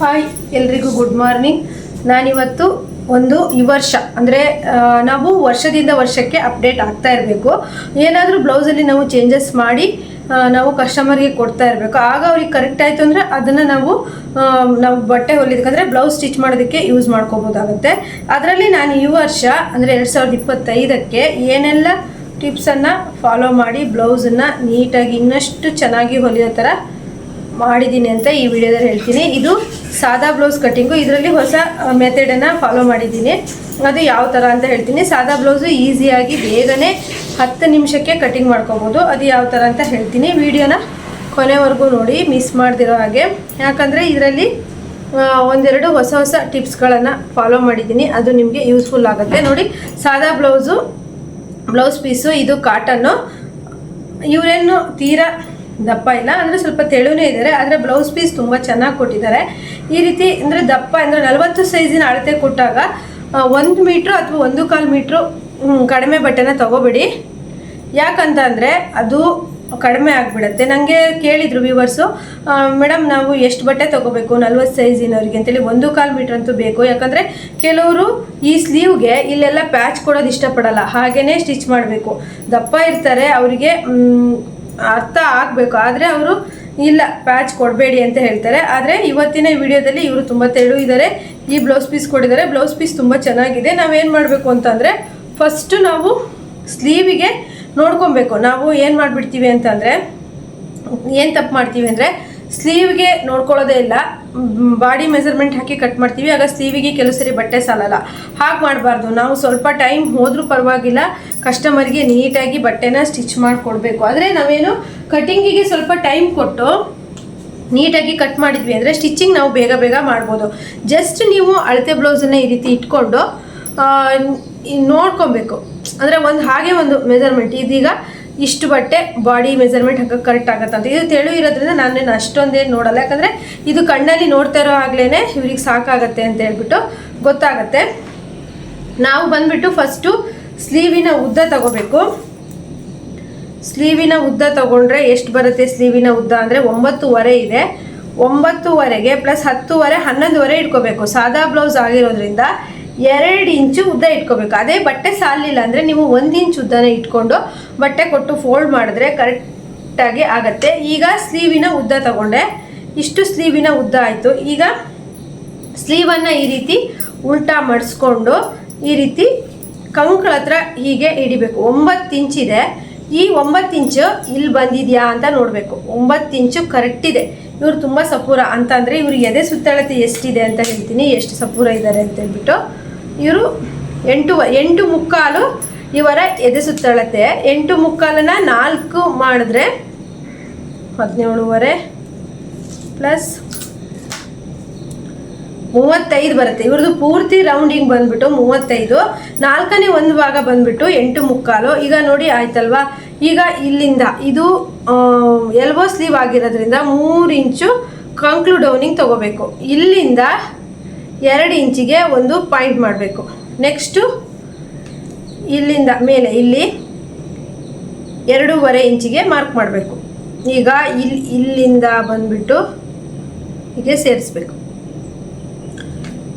Hi ಎಲ್ರಿಗೂ good morning ನಾನಿವತ್ತು ಒಂದು ಈ ವರ್ಷ, ಅಂದರೆ ನಾವು ವರ್ಷದಿಂದ ವರ್ಷಕ್ಕೆ ಅಪ್ಡೇಟ್ ಆಗ್ತಾ ಇರಬೇಕು. ಏನಾದರೂ ಬ್ಲೌಸಲ್ಲಿ ನಾವು ಚೇಂಜಸ್ ಮಾಡಿ ನಾವು ಕಸ್ಟಮರ್ಗೆ ಕೊಡ್ತಾ ಇರಬೇಕು. ಆಗ ಅವ್ರಿಗೆ ಕರೆಕ್ಟ್ ಆಯಿತು ಅಂದರೆ ಅದನ್ನು ನಾವು ನಾವು ಬಟ್ಟೆ ಹೊಲಿದಕ್ಕಂದರೆ ಬ್ಲೌಸ್ ಸ್ಟಿಚ್ ಮಾಡೋದಕ್ಕೆ ಯೂಸ್ ಮಾಡ್ಕೋಬೋದಾಗುತ್ತೆ. ಅದರಲ್ಲಿ ನಾನು ಈ ವರ್ಷ, ಅಂದರೆ ಎರಡು ಸಾವಿರದ ಇಪ್ಪತ್ತೈದಕ್ಕೆ ಏನೆಲ್ಲ ಟಿಪ್ಸನ್ನು ಫಾಲೋ ಮಾಡಿ ಬ್ಲೌಸನ್ನು ನೀಟಾಗಿ ಇನ್ನಷ್ಟು ಚೆನ್ನಾಗಿ ಹೊಲಿಯೋ ಥರ ಮಾಡಿದ್ದೀನಿ ಅಂತ ಈ ವಿಡಿಯೋದಲ್ಲಿ ಹೇಳ್ತೀನಿ. ಇದು ಸಾದಾ ಬ್ಲೌಸ್ ಕಟ್ಟಿಂಗು. ಇದರಲ್ಲಿ ಹೊಸ ಮೆಥಡನ್ನು ಫಾಲೋ ಮಾಡಿದ್ದೀನಿ. ಅದು ಯಾವ ಥರ ಅಂತ ಹೇಳ್ತೀನಿ. ಸಾದಾ ಬ್ಲೌಸು ಈಸಿಯಾಗಿ ಬೇಗನೆ ಹತ್ತು ನಿಮಿಷಕ್ಕೆ ಕಟಿಂಗ್ ಮಾಡ್ಕೋಬೋದು. ಅದು ಯಾವ ಥರ ಅಂತ ಹೇಳ್ತೀನಿ. ವಿಡಿಯೋನ ಕೊನೆವರೆಗೂ ನೋಡಿ ಮಿಸ್ ಮಾಡ್ದಿರೋ ಹಾಗೆ. ಯಾಕಂದರೆ ಇದರಲ್ಲಿ ಒಂದೆರಡು ಹೊಸ ಹೊಸ ಟಿಪ್ಸ್ಗಳನ್ನು ಫಾಲೋ ಮಾಡಿದ್ದೀನಿ. ಅದು ನಿಮಗೆ ಯೂಸ್ಫುಲ್ ಆಗುತ್ತೆ. ನೋಡಿ, ಸಾದಾ ಬ್ಲೌಸು, ಬ್ಲೌಸ್ ಪೀಸು ಇದು ಕಾಟನ್ನು ಇವರೇನು ತೀರಾ ದಪ್ಪ ಇಲ್ಲ, ಅಂದರೆ ಸ್ವಲ್ಪ ತೆಳುನೇ ಇದ್ದಾರೆ, ಆದರೆ ಬ್ಲೌಸ್ ಪೀಸ್ ತುಂಬ ಚೆನ್ನಾಗಿ ಕೊಟ್ಟಿದ್ದಾರೆ. ಈ ರೀತಿ ಅಂದರೆ ದಪ್ಪ ಅಂದರೆ ನಲವತ್ತು ಸೈಜಿನ ಅಳತೆ ಕೊಟ್ಟಾಗ ಒಂದು ಮೀಟ್ರು ಅಥವಾ ಒಂದು ಕಾಲು ಮೀಟ್ರು ಕಡಿಮೆ ಬಟ್ಟೆನ ತಗೋಬೇಡಿ. ಯಾಕಂತ ಅಂದರೆ ಅದು ಕಡಿಮೆ ಆಗಿಬಿಡುತ್ತೆ. ನನಗೆ ಕೇಳಿದರು ವ್ಯೂವರ್ಸು ಮೇಡಮ್ ನಾವು ಎಷ್ಟು ಬಟ್ಟೆ ತೊಗೋಬೇಕು? ನಲ್ವತ್ತು ಸೈಜಿನವ್ರಿಗೆ ಅಂತೇಳಿ, ಒಂದು ಕಾಲು ಮೀಟ್ರ್ ಅಂತೂ ಬೇಕು. ಯಾಕಂದರೆ ಕೆಲವರು ಈ ಸ್ಲೀವ್ಗೆ ಇಲ್ಲೆಲ್ಲ ಪ್ಯಾಚ್ ಕೊಡೋದು ಇಷ್ಟಪಡಲ್ಲ ಹಾಗೇ ಸ್ಟಿಚ್ ಮಾಡಬೇಕು. ದಪ್ಪ ಇರ್ತಾರೆ, ಅವರಿಗೆ ಅರ್ಥ ಆಗಬೇಕು. ಆದರೆ ಅವರು, ಇಲ್ಲ ಪ್ಯಾಚ್ ಕೊಡಬೇಡಿ ಅಂತ ಹೇಳ್ತಾರೆ. ಆದರೆ ಇವತ್ತಿನ ವಿಡಿಯೋದಲ್ಲಿ ಇವರು ತುಂಬ ತೆಳು ಇದ್ದಾರೆ ಈ ಬ್ಲೌಸ್ ಪೀಸ್ ಕೊಟ್ಟಿದ್ದಾರೆ. ಬ್ಲೌಸ್ ಪೀಸ್ ತುಂಬ ಚೆನ್ನಾಗಿದೆ. ನಾವೇನು ಮಾಡಬೇಕು ಅಂತಂದರೆ ಫಸ್ಟು ನಾವು ಸ್ಲೀವಿಗೆ ನೋಡ್ಕೊಬೇಕು. ನಾವು ಏನು ಮಾಡಿಬಿಡ್ತೀವಿ ಅಂತಂದರೆ ಏನು ತಪ್ಪು ಮಾಡ್ತೀವಿ ಅಂದರೆ ಸ್ಲೀವ್ಗೆ ನೋಡ್ಕೊಳ್ಳೋದೇ ಇಲ್ಲ. ಬಾಡಿ ಮೆಜರ್ಮೆಂಟ್ ಹಾಕಿ ಕಟ್ ಮಾಡ್ತೀವಿ. ಆಗ ಸ್ಲೀವಿಗೆ ಕೆಲವು ಸರಿ ಬಟ್ಟೆ ಸಾಲಲ್ಲ. ಹಾಗೆ ಮಾಡಬಾರ್ದು. ನಾವು ಸ್ವಲ್ಪ ಟೈಮ್ ಹೋದರೂ ಪರವಾಗಿಲ್ಲ. ಕಸ್ಟಮರ್ಗೆ ನೀಟಾಗಿ ಬಟ್ಟೆನ ಸ್ಟಿಚ್ ಮಾಡಿಕೊಡ್ಬೇಕು. ಆದರೆ ನಾವೇನು ಕಟಿಂಗಿಗೆ ಸ್ವಲ್ಪ ಟೈಮ್ ಕೊಟ್ಟು ನೀಟಾಗಿ ಕಟ್ ಮಾಡಿದ್ವಿ ಅಂದರೆ ಸ್ಟಿಚಿಂಗ್ ನಾವು ಬೇಗ ಬೇಗ ಮಾಡ್ಬೋದು. ಜಸ್ಟ್ ನೀವು ಅಳತೆ ಬ್ಲೌಸನ್ನು ಈ ರೀತಿ ಇಟ್ಕೊಂಡು ನೋಡ್ಕೊಬೇಕು. ಅಂದರೆ ಒಂದು ಹಾಗೆ ಒಂದು ಮೆಜರ್ಮೆಂಟ್. ಇದೀಗ ಇಷ್ಟು ಬಟ್ಟೆ ಬಾಡಿ ಮೆಜರ್ಮೆಂಟ್ ಹಾಕಕ್ಕೆ ಕರೆಕ್ಟ್ ಆಗುತ್ತೆ ಅಂತ. ಇದು ತೆಳು ಇರೋದ್ರಿಂದ ನಾನೇನು ಅಷ್ಟೊಂದೇನು ನೋಡಲ್ಲ. ಯಾಕಂದರೆ ಇದು ಕಣ್ಣಲ್ಲಿ ನೋಡ್ತಾ ಇರೋ ಆಗ್ಲೇ ಇವ್ರಿಗೆ ಸಾಕಾಗತ್ತೆ ಅಂತ ಹೇಳ್ಬಿಟ್ಟು ಗೊತ್ತಾಗತ್ತೆ. ನಾವು ಬಂದ್ಬಿಟ್ಟು ಫಸ್ಟು ಸ್ಲೀವಿನ ಉದ್ದ ತಗೋಬೇಕು. ಸ್ಲೀವಿನ ಉದ್ದ ತಗೊಂಡ್ರೆ ಎಷ್ಟು ಬರುತ್ತೆ ಸ್ಲೀವಿನ ಉದ್ದ ಅಂದರೆ ಒಂಬತ್ತುವರೆ ಇದೆ. ಒಂಬತ್ತುವರೆಗೆ ಪ್ಲಸ್ ಹತ್ತುವರೆ, ಹನ್ನೊಂದುವರೆ ಇಟ್ಕೋಬೇಕು. ಸಾದಾ ಬ್ಲೌಸ್ ಆಗಿರೋದ್ರಿಂದ ಎರಡು ಇಂಚು ಉದ್ದ ಇಟ್ಕೋಬೇಕು. ಅದೇ ಬಟ್ಟೆ ಸಾಲಿಲ್ಲ ಅಂದರೆ ನೀವು ಒಂದು ಇಂಚು ಉದ್ದನ ಇಟ್ಕೊಂಡು ಬಟ್ಟೆ ಕೊಟ್ಟು ಫೋಲ್ಡ್ ಮಾಡಿದ್ರೆ ಕರೆಕ್ಟಾಗಿ ಆಗತ್ತೆ. ಈಗ ಸ್ಲೀವಿನ ಉದ್ದ ತಗೊಂಡೆ. ಇಷ್ಟು ಸ್ಲೀವಿನ ಉದ್ದ ಆಯಿತು. ಈಗ ಸ್ಲೀವನ್ನು ಈ ರೀತಿ ಉಲ್ಟಾ ಮಡಿಸ್ಕೊಂಡು ಈ ರೀತಿ ಕಂಕಳ ಹತ್ರ ಹೀಗೆ ಹಿಡಿಬೇಕು. ಒಂಬತ್ತು ಇಂಚಿದೆ ಈ ಒಂಬತ್ತು ಇಂಚು ಇಲ್ಲಿ ಬಂದಿದೆಯಾ ಅಂತ ನೋಡಬೇಕು. ಒಂಬತ್ತು ಇಂಚು ಕರೆಕ್ಟ್ ಇದೆ. ಇವರು ತುಂಬ ಸಪೂರ. ಅಂತ ಅಂದರೆ ಇವ್ರ ಎದೆ ಸುತ್ತಳತೆ ಎಷ್ಟಿದೆ ಅಂತ ಹೇಳ್ತೀನಿ. ಎಷ್ಟು ಸಪೂರ ಇದ್ದಾರೆ ಅಂತ ಹೇಳ್ಬಿಟ್ಟು ಇವರು ಎಂಟು ಎಂಟು ಮುಕ್ಕಾಲು ಇವರ ಎದೆ ಸುತ್ತಳತೆ ಎಂಟು ಮುಕ್ಕಾಲನ್ನ ನಾಲ್ಕು ಮಾಡಿದ್ರೆ ಹದಿನೇಳುವರೆ ಪ್ಲಸ್ ಮೂವತ್ತೈದು ಬರುತ್ತೆ. ಇವ್ರದ್ದು ಪೂರ್ತಿ ರೌಂಡಿಂಗ್ ಬಂದ್ಬಿಟ್ಟು ಮೂವತ್ತೈದು. ನಾಲ್ಕನೇ ಒಂದು ಭಾಗ ಬಂದ್ಬಿಟ್ಟು ಎಂಟು ಮುಕ್ಕಾಲು. ಈಗ ನೋಡಿ ಆಯ್ತಲ್ವಾ? ಈಗ ಇಲ್ಲಿಂದ ಇದು ಎಲ್ಬೋ ಸ್ಲೀವ್ ಆಗಿರೋದ್ರಿಂದ ಮೂರು ಇಂಚು ಕಂಕ್ಲು ಡೌನಿಂಗ್ ತಗೋಬೇಕು. ಇಲ್ಲಿಂದ ಎರಡು ಇಂಚಿಗೆ ಒಂದು ಪಾಯಿಂಟ್ ಮಾಡಬೇಕು. ನೆಕ್ಸ್ಟು ಇಲ್ಲಿಂದ ಮೇಲೆ, ಇಲ್ಲಿ ಎರಡೂವರೆ ಇಂಚಿಗೆ ಮಾರ್ಕ್ ಮಾಡಬೇಕು. ಈಗ ಇಲ್ಲಿ ಇಲ್ಲಿಂದ ಬಂದುಬಿಟ್ಟು ಹೀಗೆ ಸೇರಿಸ್ಬೇಕು.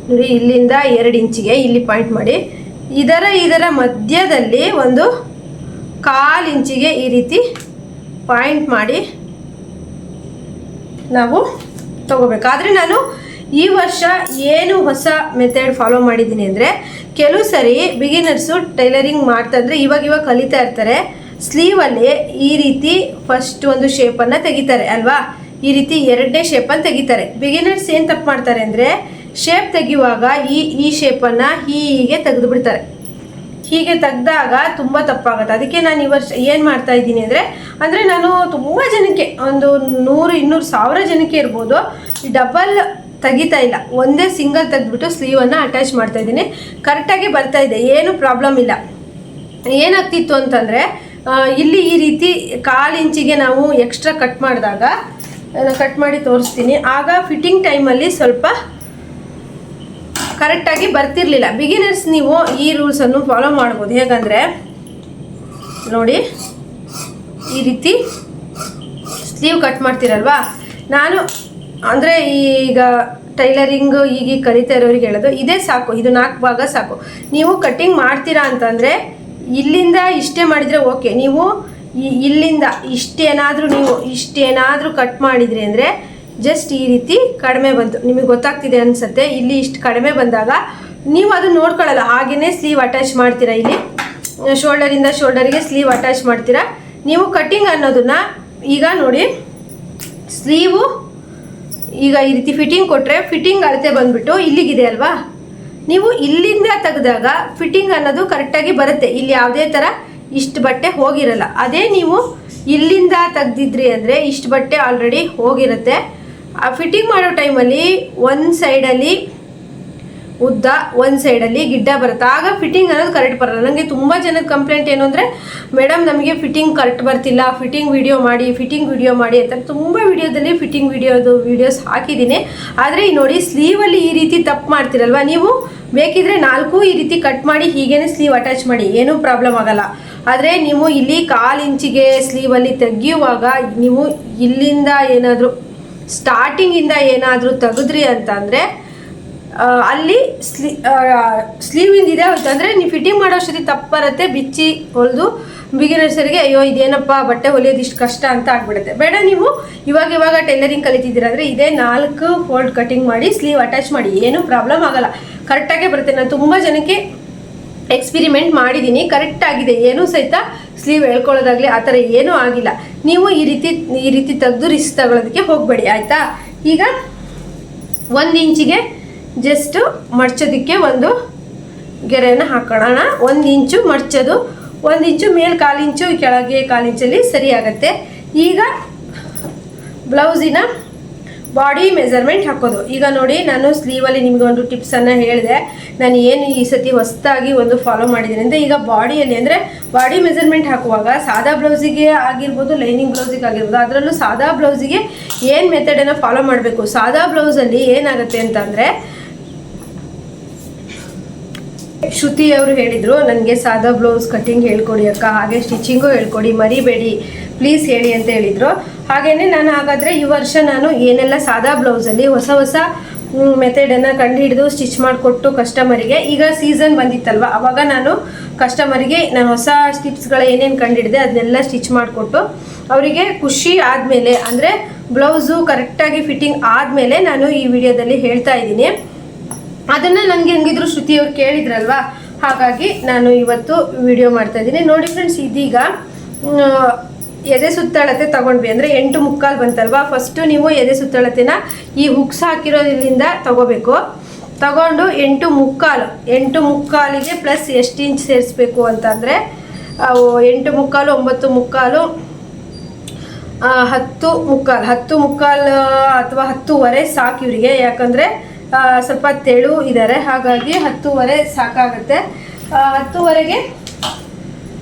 ನೋಡಿ, ಇಲ್ಲಿಂದ ಎರಡು ಇಂಚಿಗೆ ಇಲ್ಲಿ ಪಾಯಿಂಟ್ ಮಾಡಿ. ಇದರ ಇದರ ಮಧ್ಯದಲ್ಲಿ ಒಂದು ಕಾಲು ಇಂಚಿಗೆ ಈ ರೀತಿ ಪಾಯಿಂಟ್ ಮಾಡಿ ನಾವು ತಗೋಬೇಕು. ಆದರೆ ನಾನು ಈ ವರ್ಷ ಏನು ಹೊಸ ಮೆಥಡ್ ಫಾಲೋ ಮಾಡಿದ್ದೀನಿ ಅಂದರೆ ಕೆಲವು ಸರಿ ಬಿಗಿನರ್ಸು ಟೈಲರಿಂಗ್ ಮಾಡ್ತಾ ಇದ್ರೆ ಇವಾಗ ಇವಾಗ ಕಲಿತಾ ಇರ್ತಾರೆ. ಸ್ಲೀವಲ್ಲಿ ಈ ರೀತಿ ಫಸ್ಟ್ ಒಂದು ಶೇಪನ್ನು ತೆಗಿತಾರೆ ಅಲ್ವಾ? ಈ ರೀತಿ ಎರಡನೇ ಶೇಪನ್ನು ತೆಗಿತಾರೆ. ಬಿಗಿನರ್ಸ್ ಏನು ತಪ್ಪು ಮಾಡ್ತಾರೆ ಅಂದರೆ ಶೇಪ್ ತೆಗೆಯುವಾಗ ಈ ಈ ಶೇಪನ್ನು ಹೀಗೆ ತೆಗೆದು ಬಿಡ್ತಾರೆ. ಹೀಗೆ ತೆಗ್ದಾಗ ತುಂಬ ತಪ್ಪಾಗುತ್ತೆ. ಅದಕ್ಕೆ ನಾನು ಈ ವರ್ಷ ಏನು ಮಾಡ್ತಾ ಇದ್ದೀನಿ ಅಂದರೆ ಅಂದರೆ ನಾನು ತುಂಬ ಜನಕ್ಕೆ ಒಂದು ನೂರು, ಇನ್ನೂರು ಸಾವಿರ ಜನಕ್ಕೆ ಇರ್ಬೋದು. ಡಬಲ್ ತೆಗಿತಾ ಇಲ್ಲ. ಒಂದೇ ಸಿಂಗಲ್ ತೆಗೆದ್ಬಿಟ್ಟು ಸ್ಲೀವನ್ನು ಅಟ್ಯಾಚ್ ಮಾಡ್ತಾ ಇದ್ದೀನಿ. ಕರೆಕ್ಟಾಗಿ ಬರ್ತಾ ಇದೆ. ಏನು ಪ್ರಾಬ್ಲಮ್ ಇಲ್ಲ. ಏನಾಗ್ತಿತ್ತು ಅಂತಂದರೆ ಇಲ್ಲಿ ಈ ರೀತಿ ಕಾಲು ಇಂಚಿಗೆ ನಾವು ಎಕ್ಸ್ಟ್ರಾ ಕಟ್ ಮಾಡಿದಾಗ ಕಟ್ ಮಾಡಿ ತೋರಿಸ್ತೀನಿ. ಆಗ ಫಿಟ್ಟಿಂಗ್ ಟೈಮಲ್ಲಿ ಸ್ವಲ್ಪ ಕರೆಕ್ಟಾಗಿ ಬರ್ತಿರ್ಲಿಲ್ಲ. ಬಿಗಿನರ್ಸ್ ನೀವು ಈ ರೂಲ್ಸನ್ನು ಫಾಲೋ ಮಾಡ್ಬೋದು. ಹೇಗಂದರೆ, ನೋಡಿ, ಈ ರೀತಿ ಸ್ಲೀವ್ ಕಟ್ ಮಾಡ್ತೀರಲ್ವಾ? ನಾನು ಅಂದರೆ ಈಗ ಟೈಲರಿಂಗ್ ಈಗ ಕಲಿತಾ ಇರೋರಿಗೆ ಹೇಳೋದು, ಇದೇ ಸಾಕು, ಇದು ನಾಲ್ಕು ಭಾಗ ಸಾಕು. ನೀವು ಕಟ್ಟಿಂಗ್ ಮಾಡ್ತೀರಾ ಅಂತಂದರೆ ಇಲ್ಲಿಂದ ಇಷ್ಟೇ ಮಾಡಿದರೆ ಓಕೆ. ನೀವು ಇಲ್ಲಿಂದ ಇಷ್ಟೇನಾದರೂ ನೀವು ಇಷ್ಟೇನಾದರೂ ಕಟ್ ಮಾಡಿದ್ರಿ ಅಂದರೆ ಜಸ್ಟ್ ಈ ರೀತಿ ಕಡಿಮೆ ಬಂತು. ನಿಮಗೆ ಗೊತ್ತಾಗ್ತಿದೆ ಅನ್ಸುತ್ತೆ, ಇಲ್ಲಿ ಇಷ್ಟು ಕಡಿಮೆ ಬಂದಾಗ ನೀವು ಅದು ನೋಡ್ಕೊಳ್ಳಲ್ಲ. ಹಾಗೇನೆ ಸ್ಲೀವ್ ಅಟ್ಯಾಚ್ ಮಾಡ್ತೀರಾ ಇಲ್ಲಿ? ಶೋಲ್ಡರಿಂದ ಶೋಲ್ಡರ್ಗೆ ಸ್ಲೀವ್ ಅಟ್ಯಾಚ್ ಮಾಡ್ತೀರಾ? ನೀವು ಕಟ್ಟಿಂಗ್ ಅನ್ನೋದನ್ನ ಈಗ ನೋಡಿ ಸ್ಲೀವು ಈಗ ಈ ರೀತಿ ಫಿಟ್ಟಿಂಗ್ ಕೊಟ್ಟರೆ ಫಿಟ್ಟಿಂಗ್ ಅಳತೆ ಬಂದ್ಬಿಟ್ಟು ಇಲ್ಲಿಗಿದೆ ಅಲ್ವಾ? ನೀವು ಇಲ್ಲಿಂದ ತೆಗೆದಾಗ ಫಿಟ್ಟಿಂಗ್ ಅನ್ನೋದು ಕರೆಕ್ಟಾಗಿ ಬರುತ್ತೆ. ಇಲ್ಲಿ ಯಾವುದೇ ಥರ ಇಷ್ಟು ಬಟ್ಟೆ ಹೋಗಿರಲ್ಲ. ಅದೇ ನೀವು ಇಲ್ಲಿಂದ ತೆಗ್ದಿದ್ರಿ ಅಂದರೆ ಇಷ್ಟು ಬಟ್ಟೆ ಆಲ್ರೆಡಿ ಹೋಗಿರುತ್ತೆ. ಆ ಫಿಟ್ಟಿಂಗ್ ಮಾಡೋ ಟೈಮಲ್ಲಿ ಒಂದು ಸೈಡಲ್ಲಿ ಉದ್ದ ಒಂದು ಸೈಡಲ್ಲಿ ಗಿಡ್ಡ ಬರುತ್ತೆ. ಆಗ ಫಿಟ್ಟಿಂಗ್ ಅನ್ನೋದು ಕರೆಕ್ಟ್ ಬರಲ್ಲ. ನನಗೆ ತುಂಬ ಜನದ ಕಂಪ್ಲೇಂಟ್ ಏನು ಅಂದರೆ ಮೇಡಮ್ ನಮಗೆ ಫಿಟ್ಟಿಂಗ್ ಕರೆಕ್ಟ್ ಬರ್ತಿಲ್ಲ. ಫಿಟ್ಟಿಂಗ್ ವಿಡಿಯೋ ಮಾಡಿ ಫಿಟ್ಟಿಂಗ್ ವಿಡಿಯೋ ಮಾಡಿ ಅಂತ. ತುಂಬ ವಿಡಿಯೋದಲ್ಲಿ ಫಿಟ್ಟಿಂಗ್ ವಿಡಿಯೋದು ವಿಡಿಯೋಸ್ ಹಾಕಿದ್ದೀನಿ. ಆದರೆ ನೋಡಿ ಸ್ಲೀವಲ್ಲಿ ಈ ರೀತಿ ತಪ್ಪು ಮಾಡ್ತಿರಲ್ವ? ನೀವು ಬೇಕಿದ್ರೆ ನಾಲ್ಕು ಈ ರೀತಿ ಕಟ್ ಮಾಡಿ ಹೀಗೇನೆ ಸ್ಲೀವ್ ಅಟ್ಯಾಚ್ ಮಾಡಿ. ಏನೂ ಪ್ರಾಬ್ಲಮ್ ಆಗಲ್ಲ. ಆದರೆ ನೀವು ಇಲ್ಲಿ ಕಾಲು ಇಂಚಿಗೆ ಸ್ಲೀವಲ್ಲಿ ತೆಗಿಯುವಾಗ ನೀವು ಇಲ್ಲಿಂದ ಏನಾದರೂ ಸ್ಟಾರ್ಟಿಂಗಿಂದ ಏನಾದರೂ ತೆಗೆದ್ರಿ ಅಂತ ಅಂದರೆ ಆ, ಅಲ್ಲಿ ಸ್ಲೀ ಸ್ಲೀವಿಂದ ಇದೆ ಅಂದರೆ ನೀವು ಫಿಟ್ಟಿಂಗ್ ಮಾಡೋ ಅಷ್ಟೊತ್ತಿ ತಪ್ಪು ಬರುತ್ತೆ ಬಿಚ್ಚಿ ಹೊಲಿದು. ಬಿಗಿನರ್ಸರಿಗೆ ಅಯ್ಯೋ, ಇದೇನಪ್ಪ, ಬಟ್ಟೆ ಹೊಲಿಯೋದು ಇಷ್ಟು ಕಷ್ಟ ಅಂತ ಆಗ್ಬಿಡುತ್ತೆ. ಬೇಡ, ನೀವು ಇವಾಗ ಇವಾಗ ಟೈಲರಿಂಗ್ ಕಲಿತಿದ್ದೀರ ಅಂದರೆ ಇದೇ ನಾಲ್ಕು ಫೋಲ್ಡ್ ಕಟಿಂಗ್ ಮಾಡಿ ಸ್ಲೀವ್ ಅಟ್ಯಾಚ್ ಮಾಡಿ, ಏನೂ ಪ್ರಾಬ್ಲಮ್ ಆಗಲ್ಲ. ಕರೆಕ್ಟಾಗೇ ಬರುತ್ತೆ. ನಾನು ತುಂಬ ಜನಕ್ಕೆ ಎಕ್ಸ್ಪಿರಿಮೆಂಟ್ ಮಾಡಿದ್ದೀನಿ ಕರೆಕ್ಟ್ ಆಗಿದೆ. ಏನೂ ಸಹಿತ ಸ್ಲೀವ್ ಹೇಳ್ಕೊಳ್ಳೋದಾಗಲಿ ಆ ಥರ ಏನೂ ಆಗಿಲ್ಲ. ನೀವು ಈ ರೀತಿ ಈ ರೀತಿ ತೆಗೆದು ರಿಸ್ಕ್ ತಗೊಳ್ಳೋದಕ್ಕೆ ಹೋಗಬೇಡಿ, ಆಯಿತಾ? ಈಗ ಒಂದು ಇಂಚಿಗೆ ಜಸ್ಟ್ ಮಡ್ಚೋದಕ್ಕೆ ಒಂದು ಗೆರೆಯನ್ನು ಹಾಕೋಣ. ಒಂದು ಇಂಚು ಮಡ್ಚೋದು ಒಂದು ಇಂಚು ಮೇಲೆ ಕಾಲು ಇಂಚು ಕೆಳಗೆ ಕಾಲು ಇಂಚಲ್ಲಿ ಸರಿ ಆಗುತ್ತೆ ಈಗ ಬ್ಲೌಸಿನ ಬಾಡಿ ಮೆಜರ್ಮೆಂಟ್ ಹಾಕೋದು. ಈಗ ನೋಡಿ, ನಾನು ಸ್ಲೀವಲ್ಲಿ ನಿಮಗೆ ಒಂದು ಟಿಪ್ಸನ್ನು ಹೇಳಿದೆ. ನಾನು ಏನು ಈ ಸತಿ ಹೊಸ್ತಾಗಿ ಒಂದು ಫಾಲೋ ಮಾಡಿದ್ದೀನಿ ಅಂದರೆ, ಈಗ ಬಾಡಿಯಲ್ಲಿ ಅಂದರೆ ಬಾಡಿ ಮೆಜರ್ಮೆಂಟ್ ಹಾಕುವಾಗ ಸಾದಾ ಬ್ಲೌಸಿಗೆ ಆಗಿರ್ಬೋದು, ಲೈನಿಂಗ್ ಬ್ಲೌಸಿಗೆ ಆಗಿರ್ಬೋದು, ಅದರಲ್ಲೂ ಸಾದಾ ಬ್ಲೌಸಿಗೆ ಏನು ಮೆಥಡನ್ನು ಫಾಲೋ ಮಾಡಬೇಕು? ಸಾದಾ ಬ್ಲೌಸಲ್ಲಿ ಏನಾಗುತ್ತೆ ಅಂತಂದರೆ ಶ್ರುತಿ ಅವರು ಹೇಳಿದರು, ನನಗೆ ಸಾದಾ ಬ್ಲೌಸ್ ಕಟ್ಟಿಂಗ್ ಹೇಳ್ಕೊಡಿ ಅಕ್ಕ, ಹಾಗೆ ಸ್ಟಿಚಿಂಗು ಹೇಳ್ಕೊಡಿ, ಮರಿಬೇಡಿ, ಪ್ಲೀಸ್ ಹೇಳಿ ಅಂತ ಹೇಳಿದ್ರು. ಹಾಗೆಯೇ ನಾನು ಹಾಗಾದರೆ ಈ ವರ್ಷ ನಾನು ಏನೆಲ್ಲ ಸಾದಾ ಬ್ಲೌಸಲ್ಲಿ ಹೊಸ ಹೊಸ ಮೆಥಡನ್ನು ಕಂಡುಹಿಡಿದು ಸ್ಟಿಚ್ ಮಾಡಿಕೊಟ್ಟು ಕಸ್ಟಮರಿಗೆ ಈಗ ಸೀಸನ್ ಬಂದಿತ್ತಲ್ವ, ಅವಾಗ ನಾನು ಕಸ್ಟಮರಿಗೆ ನಾನು ಹೊಸ ಸ್ಟಿಪ್ಸ್ಗಳ ಏನೇನು ಕಂಡುಹಿಡಿದೆ ಅದನ್ನೆಲ್ಲ ಸ್ಟಿಚ್ ಮಾಡಿಕೊಟ್ಟು ಅವರಿಗೆ ಖುಷಿ ಆದಮೇಲೆ, ಅಂದರೆ ಬ್ಲೌಸು ಕರೆಕ್ಟಾಗಿ ಫಿಟ್ಟಿಂಗ್ ಆದಮೇಲೆ ನಾನು ಈ ವಿಡಿಯೋದಲ್ಲಿ ಹೇಳ್ತಾ ಇದ್ದೀನಿ. ಅದನ್ನ ನನಗೆ ಹೆಂಗಿದ್ರು ಶ್ರುತಿ ಅವ್ರು ಕೇಳಿದ್ರಲ್ವಾ? ಹಾಗಾಗಿ ನಾನು ಇವತ್ತು ವಿಡಿಯೋ ಮಾಡ್ತಾ ಇದ್ದೀನಿ. ನೋಡಿ ಫ್ರೆಂಡ್ಸ್ ಇದೀಗ ಎದೆ ಸುತ್ತಳತೆ ತಗೊಂಡ್ವಿ. ಅಂದರೆ ಎಂಟು ಮುಕ್ಕಾಲು ಬಂತಲ್ವಾ? ಫಸ್ಟು ನೀವು ಎದೆ ಸುತ್ತಳತೆನ ಈ ಹುಕ್ಸ್ ಹಾಕಿರೋದ್ರಿಂದ ತಗೋಬೇಕು. ತಗೊಂಡು ಎಂಟು ಮುಕ್ಕಾಲು, ಎಂಟು ಮುಕ್ಕಾಲಿಗೆ ಪ್ಲಸ್ ಎಷ್ಟು ಇಂಚ್ ಸೇರಿಸ್ಬೇಕು ಅಂತಂದರೆ ಎಂಟು ಮುಕ್ಕಾಲು, ಒಂಬತ್ತು ಮುಕ್ಕಾಲು ಹತ್ತು ಮುಕ್ಕಾಲು. ಹತ್ತು ಮುಕ್ಕಾಲು ಅಥವಾ ಹತ್ತುವರೆ ಸಾಕು ಇವರಿಗೆ. ಯಾಕಂದರೆ ಸ್ವಲ್ಪ ತೆಳು ಇದ್ದಾರೆ ಹಾಗಾಗಿ ಹತ್ತುವರೆ ಸಾಕಾಗುತ್ತೆ. ಹತ್ತುವರೆಗೆ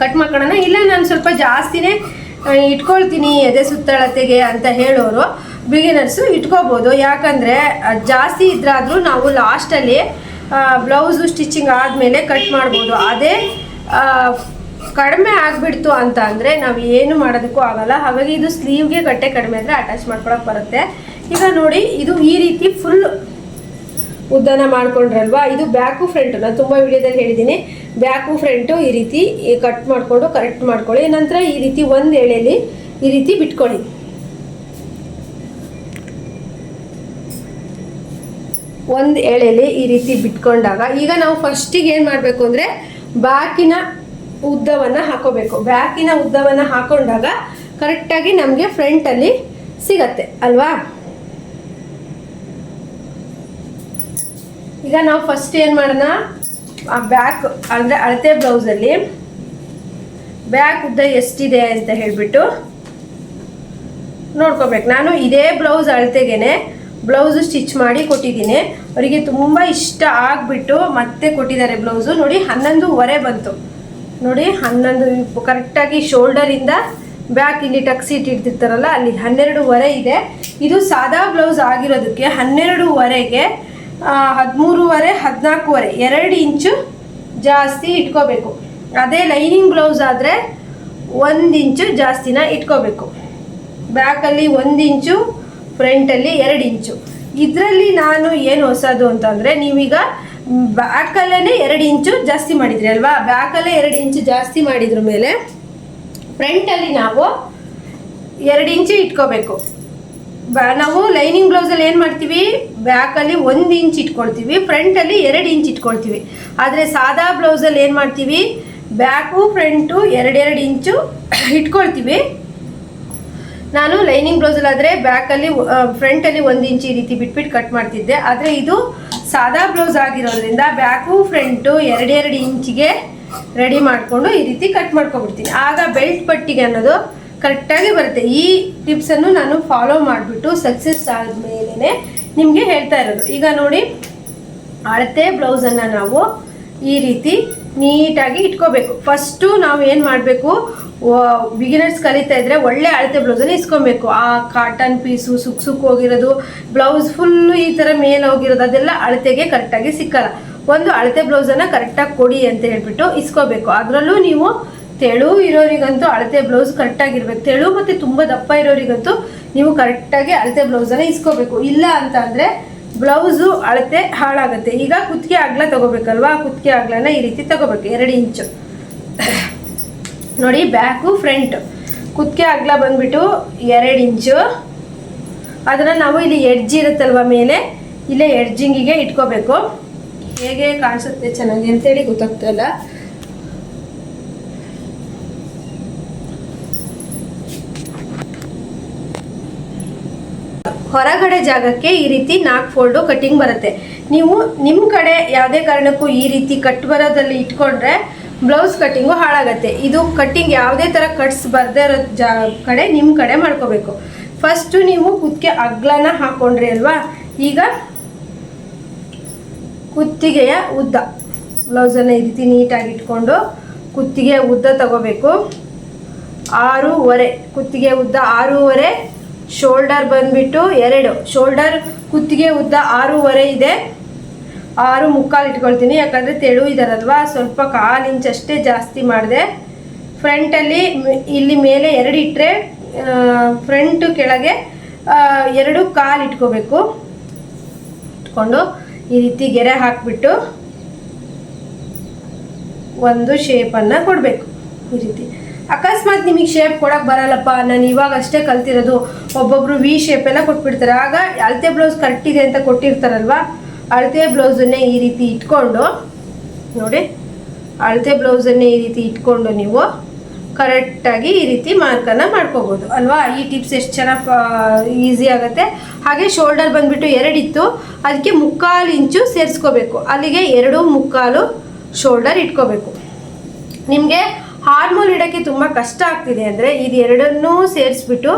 ಕಟ್ ಮಾಡ್ಕೊಳ್ಳೋಣ ಇಲ್ಲ, ನಾನು ಸ್ವಲ್ಪ ಜಾಸ್ತಿನೇ ಇಟ್ಕೊಳ್ತೀನಿ ಎದೆ ಸುತ್ತಳತೆಗೆ ಅಂತ ಹೇಳೋರು. ಬಿಗಿನರ್ಸು ಇಟ್ಕೋಬೋದು. ಯಾಕಂದರೆ ಜಾಸ್ತಿ ಇದ್ರಾದರೂ ನಾವು ಲಾಸ್ಟಲ್ಲಿ ಬ್ಲೌಸು ಸ್ಟಿಚಿಂಗ್ ಆದಮೇಲೆ ಕಟ್ ಮಾಡ್ಬೋದು. ಅದೇ ಕಡಿಮೆ ಆಗಿಬಿಡ್ತು ಅಂತ ಅಂದರೆ ನಾವು ಏನು ಮಾಡೋದಕ್ಕೂ ಆಗಲ್ಲ. ಹಾಗಾಗಿ ಇದು ಸ್ಲೀವ್ಗೆ ಗಟ್ಟೆ ಕಡಿಮೆ ಅಂದರೆ ಅಟ್ಯಾಚ್ ಮಾಡ್ಕೊಳಕ್ಕೆ ಬರುತ್ತೆ. ಈಗ ನೋಡಿ, ಇದು ಈ ರೀತಿ ಫುಲ್ ಉದ್ದನ ಮಾಡ್ಕೊಂಡ್ರಲ್ವಾ? ಇದು ಬ್ಯಾಕು ಫ್ರಂಟ್. ನಾನು ತುಂಬ ವಿಡಿಯೋದಲ್ಲಿ ಹೇಳಿದ್ದೀನಿ. ಬ್ಯಾಕು ಫ್ರಂಟು ಈ ರೀತಿ ಕಟ್ ಮಾಡಿಕೊಂಡು ಕರೆಕ್ಟ್ ಮಾಡ್ಕೊಳ್ಳಿ. ನಂತರ ಈ ರೀತಿ ಒಂದು ಎಳೆಯಲ್ಲಿ ಈ ರೀತಿ ಬಿಟ್ಕೊಳ್ಳಿ. ಒಂದು ಎಳೆಯಲ್ಲಿ ಈ ರೀತಿ ಬಿಟ್ಕೊಂಡಾಗ ಈಗ ನಾವು ಫಸ್ಟಿಗೆ ಏನು ಮಾಡಬೇಕು ಅಂದರೆ ಬ್ಯಾಕಿನ ಉದ್ದವನ್ನು ಹಾಕೋಬೇಕು. ಬ್ಯಾಕಿನ ಉದ್ದವನ್ನು ಹಾಕೊಂಡಾಗ ಕರೆಕ್ಟಾಗಿ ನಮಗೆ ಫ್ರಂಟಲ್ಲಿ ಸಿಗತ್ತೆ, ಅಲ್ವಾ? ಈಗ ನಾವು ಫಸ್ಟ್ ಏನು ಮಾಡೋಣ? ಆ ಬ್ಯಾಕ್ ಅಂದರೆ ಅಳತೆ ಬ್ಲೌಸಲ್ಲಿ ಬ್ಯಾಕ್ ಉದ್ದ ಎಷ್ಟಿದೆ ಅಂತ ಹೇಳಿಬಿಟ್ಟು ನೋಡ್ಕೋಬೇಕು. ನಾನು ಇದೇ ಬ್ಲೌಸ್ ಅಳತೆಗೇನೆ ಬ್ಲೌಸು ಸ್ಟಿಚ್ ಮಾಡಿ ಕೊಟ್ಟಿದ್ದೀನಿ. ಅವರಿಗೆ ತುಂಬ ಇಷ್ಟ ಆಗಿಬಿಟ್ಟು ಮತ್ತೆ ಕೊಟ್ಟಿದ್ದಾರೆ ಬ್ಲೌಸು ನೋಡಿ ಹನ್ನೊಂದುವರೆ ಬಂತು. ನೋಡಿ ಹನ್ನೊಂದು ಕರೆಕ್ಟಾಗಿ ಶೋಲ್ಡರಿಂದ ಬ್ಯಾಕ್ ಇಲ್ಲಿ ಟಕ್ ಸೀಟ್ ಇಡ್ತಿರ್ತಾರಲ್ಲ, ಅಲ್ಲಿ ಹನ್ನೆರಡೂವರೆ ಇದೆ. ಇದು ಸಾದಾ ಬ್ಲೌಸ್ ಆಗಿರೋದಕ್ಕೆ ಹನ್ನೆರಡೂವರೆಗೆ ಹದಿಮೂರುವರೆ ಹದಿನಾಲ್ಕೂವರೆ ಎರಡು ಇಂಚು ಜಾಸ್ತಿ ಇಟ್ಕೋಬೇಕು. ಅದೇ ಲೈನಿಂಗ್ ಬ್ಲೌಸ್ ಆದರೆ ಒಂದು ಇಂಚು ಜಾಸ್ತಿನ ಇಟ್ಕೋಬೇಕು. ಬ್ಯಾಕಲ್ಲಿ ಒಂದು ಇಂಚು ಫ್ರಂಟಲ್ಲಿ ಎರಡು ಇಂಚು. ಇದರಲ್ಲಿ ನಾನು ಏನು ಹೊಸದು ಅಂತಂದರೆ ನೀವೀಗ ಬ್ಯಾಕಲ್ಲೇ ಎರಡು ಇಂಚು ಜಾಸ್ತಿ ಮಾಡಿದ್ರಿ ಅಲ್ವಾ? ಬ್ಯಾಕಲ್ಲೇ ಎರಡು ಇಂಚು ಜಾಸ್ತಿ ಮಾಡಿದ್ರ ಮೇಲೆ ಫ್ರಂಟಲ್ಲಿ ನಾವು ಎರಡು ಇಂಚು ಇಟ್ಕೋಬೇಕು. ನಾವು ಲೈನಿಂಗ್ ಬ್ಲೌಸಲ್ಲಿ ಏನು ಮಾಡ್ತೀವಿ? ಬ್ಯಾಕಲ್ಲಿ ಒಂದು ಇಂಚ್ ಇಟ್ಕೊಳ್ತೀವಿ ಫ್ರಂಟಲ್ಲಿ ಎರಡು ಇಂಚ್ ಇಟ್ಕೊಳ್ತೀವಿ. ಆದರೆ ಸಾದಾ ಬ್ಲೌಸಲ್ಲಿ ಏನು ಮಾಡ್ತೀವಿ? ಬ್ಯಾಕು ಫ್ರಂಟು ಎರಡೆರಡು ಇಂಚು ಇಟ್ಕೊಳ್ತೀವಿ. ನಾನು ಲೈನಿಂಗ್ ಬ್ಲೌಸಲ್ಲಾದರೆ ಬ್ಯಾಕಲ್ಲಿ ಫ್ರಂಟಲ್ಲಿ ಒಂದು ಇಂಚ್ ಈ ರೀತಿ ಬಿಟ್ಬಿಟ್ಟು ಕಟ್ ಮಾಡ್ತಿದ್ದೆ. ಆದರೆ ಇದು ಸಾದಾ ಬ್ಲೌಸ್ ಆಗಿರೋದ್ರಿಂದ ಬ್ಯಾಕು ಫ್ರಂಟು ಎರಡೆರಡು ಇಂಚಿಗೆ ರೆಡಿ ಮಾಡಿಕೊಂಡು ಈ ರೀತಿ ಕಟ್ ಮಾಡ್ಕೊಬಿಡ್ತೀನಿ. ಆಗ ಬೆಲ್ಟ್ ಪಟ್ಟಿಗೆ ಅನ್ನೋದು ಕರೆಕ್ಟಾಗಿ ಬರುತ್ತೆ. ಈ ಟಿಪ್ಸನ್ನು ನಾನು ಫಾಲೋ ಮಾಡಿಬಿಟ್ಟು ಸಕ್ಸಸ್ ಆದಮೇಲೆ ನಿಮಗೆ ಹೇಳ್ತಾ ಇರೋದು. ಈಗ ನೋಡಿ, ಅಳತೆ ಬ್ಲೌಸನ್ನು ನಾವು ಈ ರೀತಿ ನೀಟಾಗಿ ಇಟ್ಕೋಬೇಕು. ಫಸ್ಟು ನಾವು ಏನು ಮಾಡಬೇಕು? ಬಿಗಿನರ್ಸ್ ಕಲಿತಾ ಇದ್ದರೆ ಒಳ್ಳೆ ಅಳತೆ ಬ್ಲೌಸನ್ನು ಇಸ್ಕೊಬೇಕು. ಆ ಕಾಟನ್ ಪೀಸು ಸುಕ್ ಸುಕ್ ಹೋಗಿರೋದು ಬ್ಲೌಸ್ ಫುಲ್ಲು ಈ ಥರ ಮೇಲೆ ಹೋಗಿರೋದು, ಅದೆಲ್ಲ ಅಳತೆಗೆ ಕರೆಕ್ಟಾಗಿ ಸಿಕ್ಕಲ್ಲ. ಒಂದು ಅಳತೆ ಬ್ಲೌಸನ್ನು ಕರೆಕ್ಟಾಗಿ ಕೊಡಿ ಅಂತ ಹೇಳ್ಬಿಟ್ಟು ಇಸ್ಕೋಬೇಕು. ಅದರಲ್ಲೂ ನೀವು ತೆಳು ಇರೋರಿಗಂತೂ ಅಳತೆ ಬ್ಲೌಸ್ ಕರೆಕ್ಟಾಗಿರ್ಬೇಕು. ತೆಳು ಮತ್ತು ತುಂಬ ದಪ್ಪ ಇರೋರಿಗಂತೂ ನೀವು ಕರೆಕ್ಟಾಗಿ ಅಳತೆ ಬ್ಲೌಸನ್ನು ಇಸ್ಕೋಬೇಕು. ಇಲ್ಲ ಅಂತ ಅಂದರೆ ಬ್ಲೌಸು ಅಳತೆ ಹಾಳಾಗುತ್ತೆ. ಈಗ ಕುತ್ತಿಗೆ ಅಗ್ಲ ತಗೋಬೇಕಲ್ವಾ? ಕುತ್ತಿಗೆ ಅಗ್ಲನ ಈ ರೀತಿ ತಗೋಬೇಕು. ಎರಡು ಇಂಚು. ನೋಡಿ, ಬ್ಯಾಕು, ಫ್ರಂಟ್. ಕುತ್ತಿಗೆ ಅಗ್ಲ ಬಂದ್ಬಿಟ್ಟು ಎರಡು ಇಂಚು. ಅದನ್ನು ನಾವು ಇಲ್ಲಿ ಎಡ್ಜ್ ಇರುತ್ತಲ್ವ ಮೇಲೆ? ಇಲ್ಲೇ ಎಡ್ಜಿಂಗಿಗೆ ಇಟ್ಕೋಬೇಕು. ಹೇಗೆ ಕಾಣಿಸುತ್ತೆ ಚೆನ್ನಾಗಿ ಅಂತೇಳಿ ಗೊತ್ತಾಗ್ತಲ್ಲ ಹೊರಗಡೆ ಜಾಗಕ್ಕೆ ಈ ರೀತಿ ನಾಲ್ಕು ಫೋಲ್ಡು ಕಟ್ಟಿಂಗ್ ಬರುತ್ತೆ. ನೀವು ನಿಮ್ಮ ಕಡೆ ಯಾವುದೇ ಕಾರಣಕ್ಕೂ ಈ ರೀತಿ ಕಟ್ ಬರೋದಲ್ಲಿ ಇಟ್ಕೊಂಡ್ರೆ ಬ್ಲೌಸ್ ಕಟ್ಟಿಂಗು ಹಾಳಾಗತ್ತೆ. ಇದು ಕಟ್ಟಿಂಗ್ ಯಾವುದೇ ಥರ ಕಟ್ಸ್ ಬರದೇ ಇರೋ ಜಾ ಕಡೆ ನಿಮ್ಮ ಕಡೆ ಮಾಡ್ಕೋಬೇಕು. ಫಸ್ಟು ನೀವು ಕುತ್ತಿಗೆ ಅಗ್ಲನ ಹಾಕೊಂಡ್ರಿ ಅಲ್ವಾ? ಈಗ ಕುತ್ತಿಗೆಯ ಉದ್ದ. ಬ್ಲೌಸನ್ನು ಈ ರೀತಿ ನೀಟಾಗಿ ಇಟ್ಕೊಂಡು ಕುತ್ತಿಗೆ ಉದ್ದ ತಗೋಬೇಕು. ಆರೂವರೆ, ಕುತ್ತಿಗೆ ಉದ್ದ ಆರೂವರೆ ಶೋಲ್ಡರ್ ಬಂದ್ಬಿಟ್ಟು ಎರಡು. ಶೋಲ್ಡರ್ ಕುತ್ತಿಗೆ ಉದ್ದ ಆರೂವರೆ ಇದೆ. ಆರು ಮುಕ್ಕಾಲು ಇಟ್ಕೊಳ್ತೀನಿ. ಯಾಕಂದರೆ ತೆಳು ಇದಾರಲ್ವಾ? ಸ್ವಲ್ಪ ಕಾಲು ಅಷ್ಟೇ ಜಾಸ್ತಿ ಮಾಡಿದೆ. ಫ್ರಂಟಲ್ಲಿ ಇಲ್ಲಿ ಮೇಲೆ ಎರಡು ಇಟ್ಟರೆ ಫ್ರಂಟು ಕೆಳಗೆ ಎರಡು ಕಾಲು ಇಟ್ಕೋಬೇಕು. ಇಟ್ಕೊಂಡು ಈ ರೀತಿ ಗೆರೆ ಹಾಕಿಬಿಟ್ಟು ಒಂದು ಶೇಪನ್ನು ಕೊಡಬೇಕು. ಈ ರೀತಿ. ಅಕಸ್ಮಾತ್ ನಿಮಗೆ ಶೇಪ್ ಕೊಡಕ್ಕೆ ಬರಲ್ಲಪ್ಪ. ನಾನು ಇವಾಗ ಅಷ್ಟೇ ಕಲ್ತಿರೋದು. ಒಬ್ಬೊಬ್ರು ವಿ ಶೇಪ್ ಎಲ್ಲ ಕೊಟ್ಬಿಡ್ತಾರೆ. ಆಗ ಅಳತೆ ಬ್ಲೌಸ್ ಕರೆಕ್ಟ್ ಇದೆ ಅಂತ ಕೊಟ್ಟಿರ್ತಾರಲ್ವ? ಅಳತೆ ಬ್ಲೌಸನ್ನೇ ಈ ರೀತಿ ಇಟ್ಕೊಂಡು, ನೋಡಿ, ಅಳತೆ ಬ್ಲೌಸನ್ನೇ ಈ ರೀತಿ ಇಟ್ಕೊಂಡು ನೀವು ಕರೆಕ್ಟಾಗಿ ಈ ರೀತಿ ಮಾರ್ಕನ್ನು ಮಾಡ್ಕೋಬೋದು. ಅಲ್ವಾ? ಈ ಟಿಪ್ಸ್ ಎಷ್ಟು ಚೆನ್ನಾಗಿ ಈಸಿ ಆಗುತ್ತೆ. ಹಾಗೆ ಶೋಲ್ಡರ್ ಬಂದುಬಿಟ್ಟು ಎರಡಿತ್ತು. ಅದಕ್ಕೆ ಮುಕ್ಕಾಲು ಇಂಚು ಸೇರಿಸ್ಕೋಬೇಕು. ಅಲ್ಲಿಗೆ ಎರಡು ಮುಕ್ಕಾಲು ಶೋಲ್ಡರ್ ಇಟ್ಕೋಬೇಕು. ನಿಮಗೆ ಹಾರ್ಮೋಲ್ ಇಡೋಕ್ಕೆ ತುಂಬ ಕಷ್ಟ ಆಗ್ತಿದೆ ಅಂದರೆ ಇದು ಎರಡನ್ನೂ ಸೇರಿಸ್ಬಿಟ್ಟು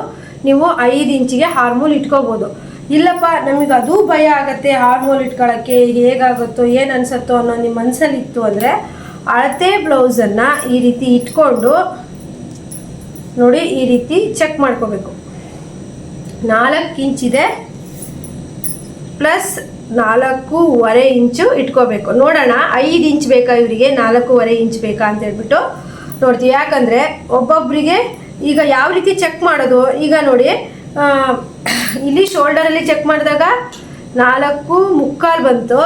ನೀವು ಐದು ಇಂಚಿಗೆ ಹಾರ್ಮೋಲ್ ಇಟ್ಕೋಬೋದು. ಇಲ್ಲಪ್ಪ, ನಮಗೆ ಅದು ಭಯ ಆಗುತ್ತೆ ಹಾರ್ಮೋಲ್ ಇಟ್ಕೊಳ್ಳೋಕ್ಕೆ ಹೇಗಾಗುತ್ತೋ, ಏನು ಅನ್ಸತ್ತೋ ಅನ್ನೋ ನಿಮ್ಮ ಮನಸ್ಸಲ್ಲಿ ಇತ್ತು ಅಂದರೆ ಅಳತೆ ಬ್ಲೌಸನ್ನು ಈ ರೀತಿ ಇಟ್ಕೊಂಡು ನೋಡಿ ಈ ರೀತಿ ಚೆಕ್ ಮಾಡ್ಕೋಬೇಕು. ನಾಲ್ಕು ಇಂಚಿದೆ ಪ್ಲಸ್ ನಾಲ್ಕೂವರೆ ಇಂಚು ಇಟ್ಕೋಬೇಕು. ನೋಡೋಣ, ಐದು ಇಂಚ್ ಬೇಕಾ ಇವರಿಗೆ, ನಾಲ್ಕೂವರೆ ಇಂಚ್ ಬೇಕಾ ಅಂತ ಹೇಳ್ಬಿಟ್ಟು ನೋಡ್ತೀವಿ. ಯಾಕಂದರೆ ಒಬ್ಬೊಬ್ಬರಿಗೆ ಈಗ ಯಾವ ರೀತಿ ಚೆಕ್ ಮಾಡೋದು? ಈಗ ನೋಡಿ ಇಲ್ಲಿ ಶೋಲ್ಡರಲ್ಲಿ ಚೆಕ್ ಮಾಡಿದಾಗ ನಾಲ್ಕು ಮುಕ್ಕಾಲು ಬಂತು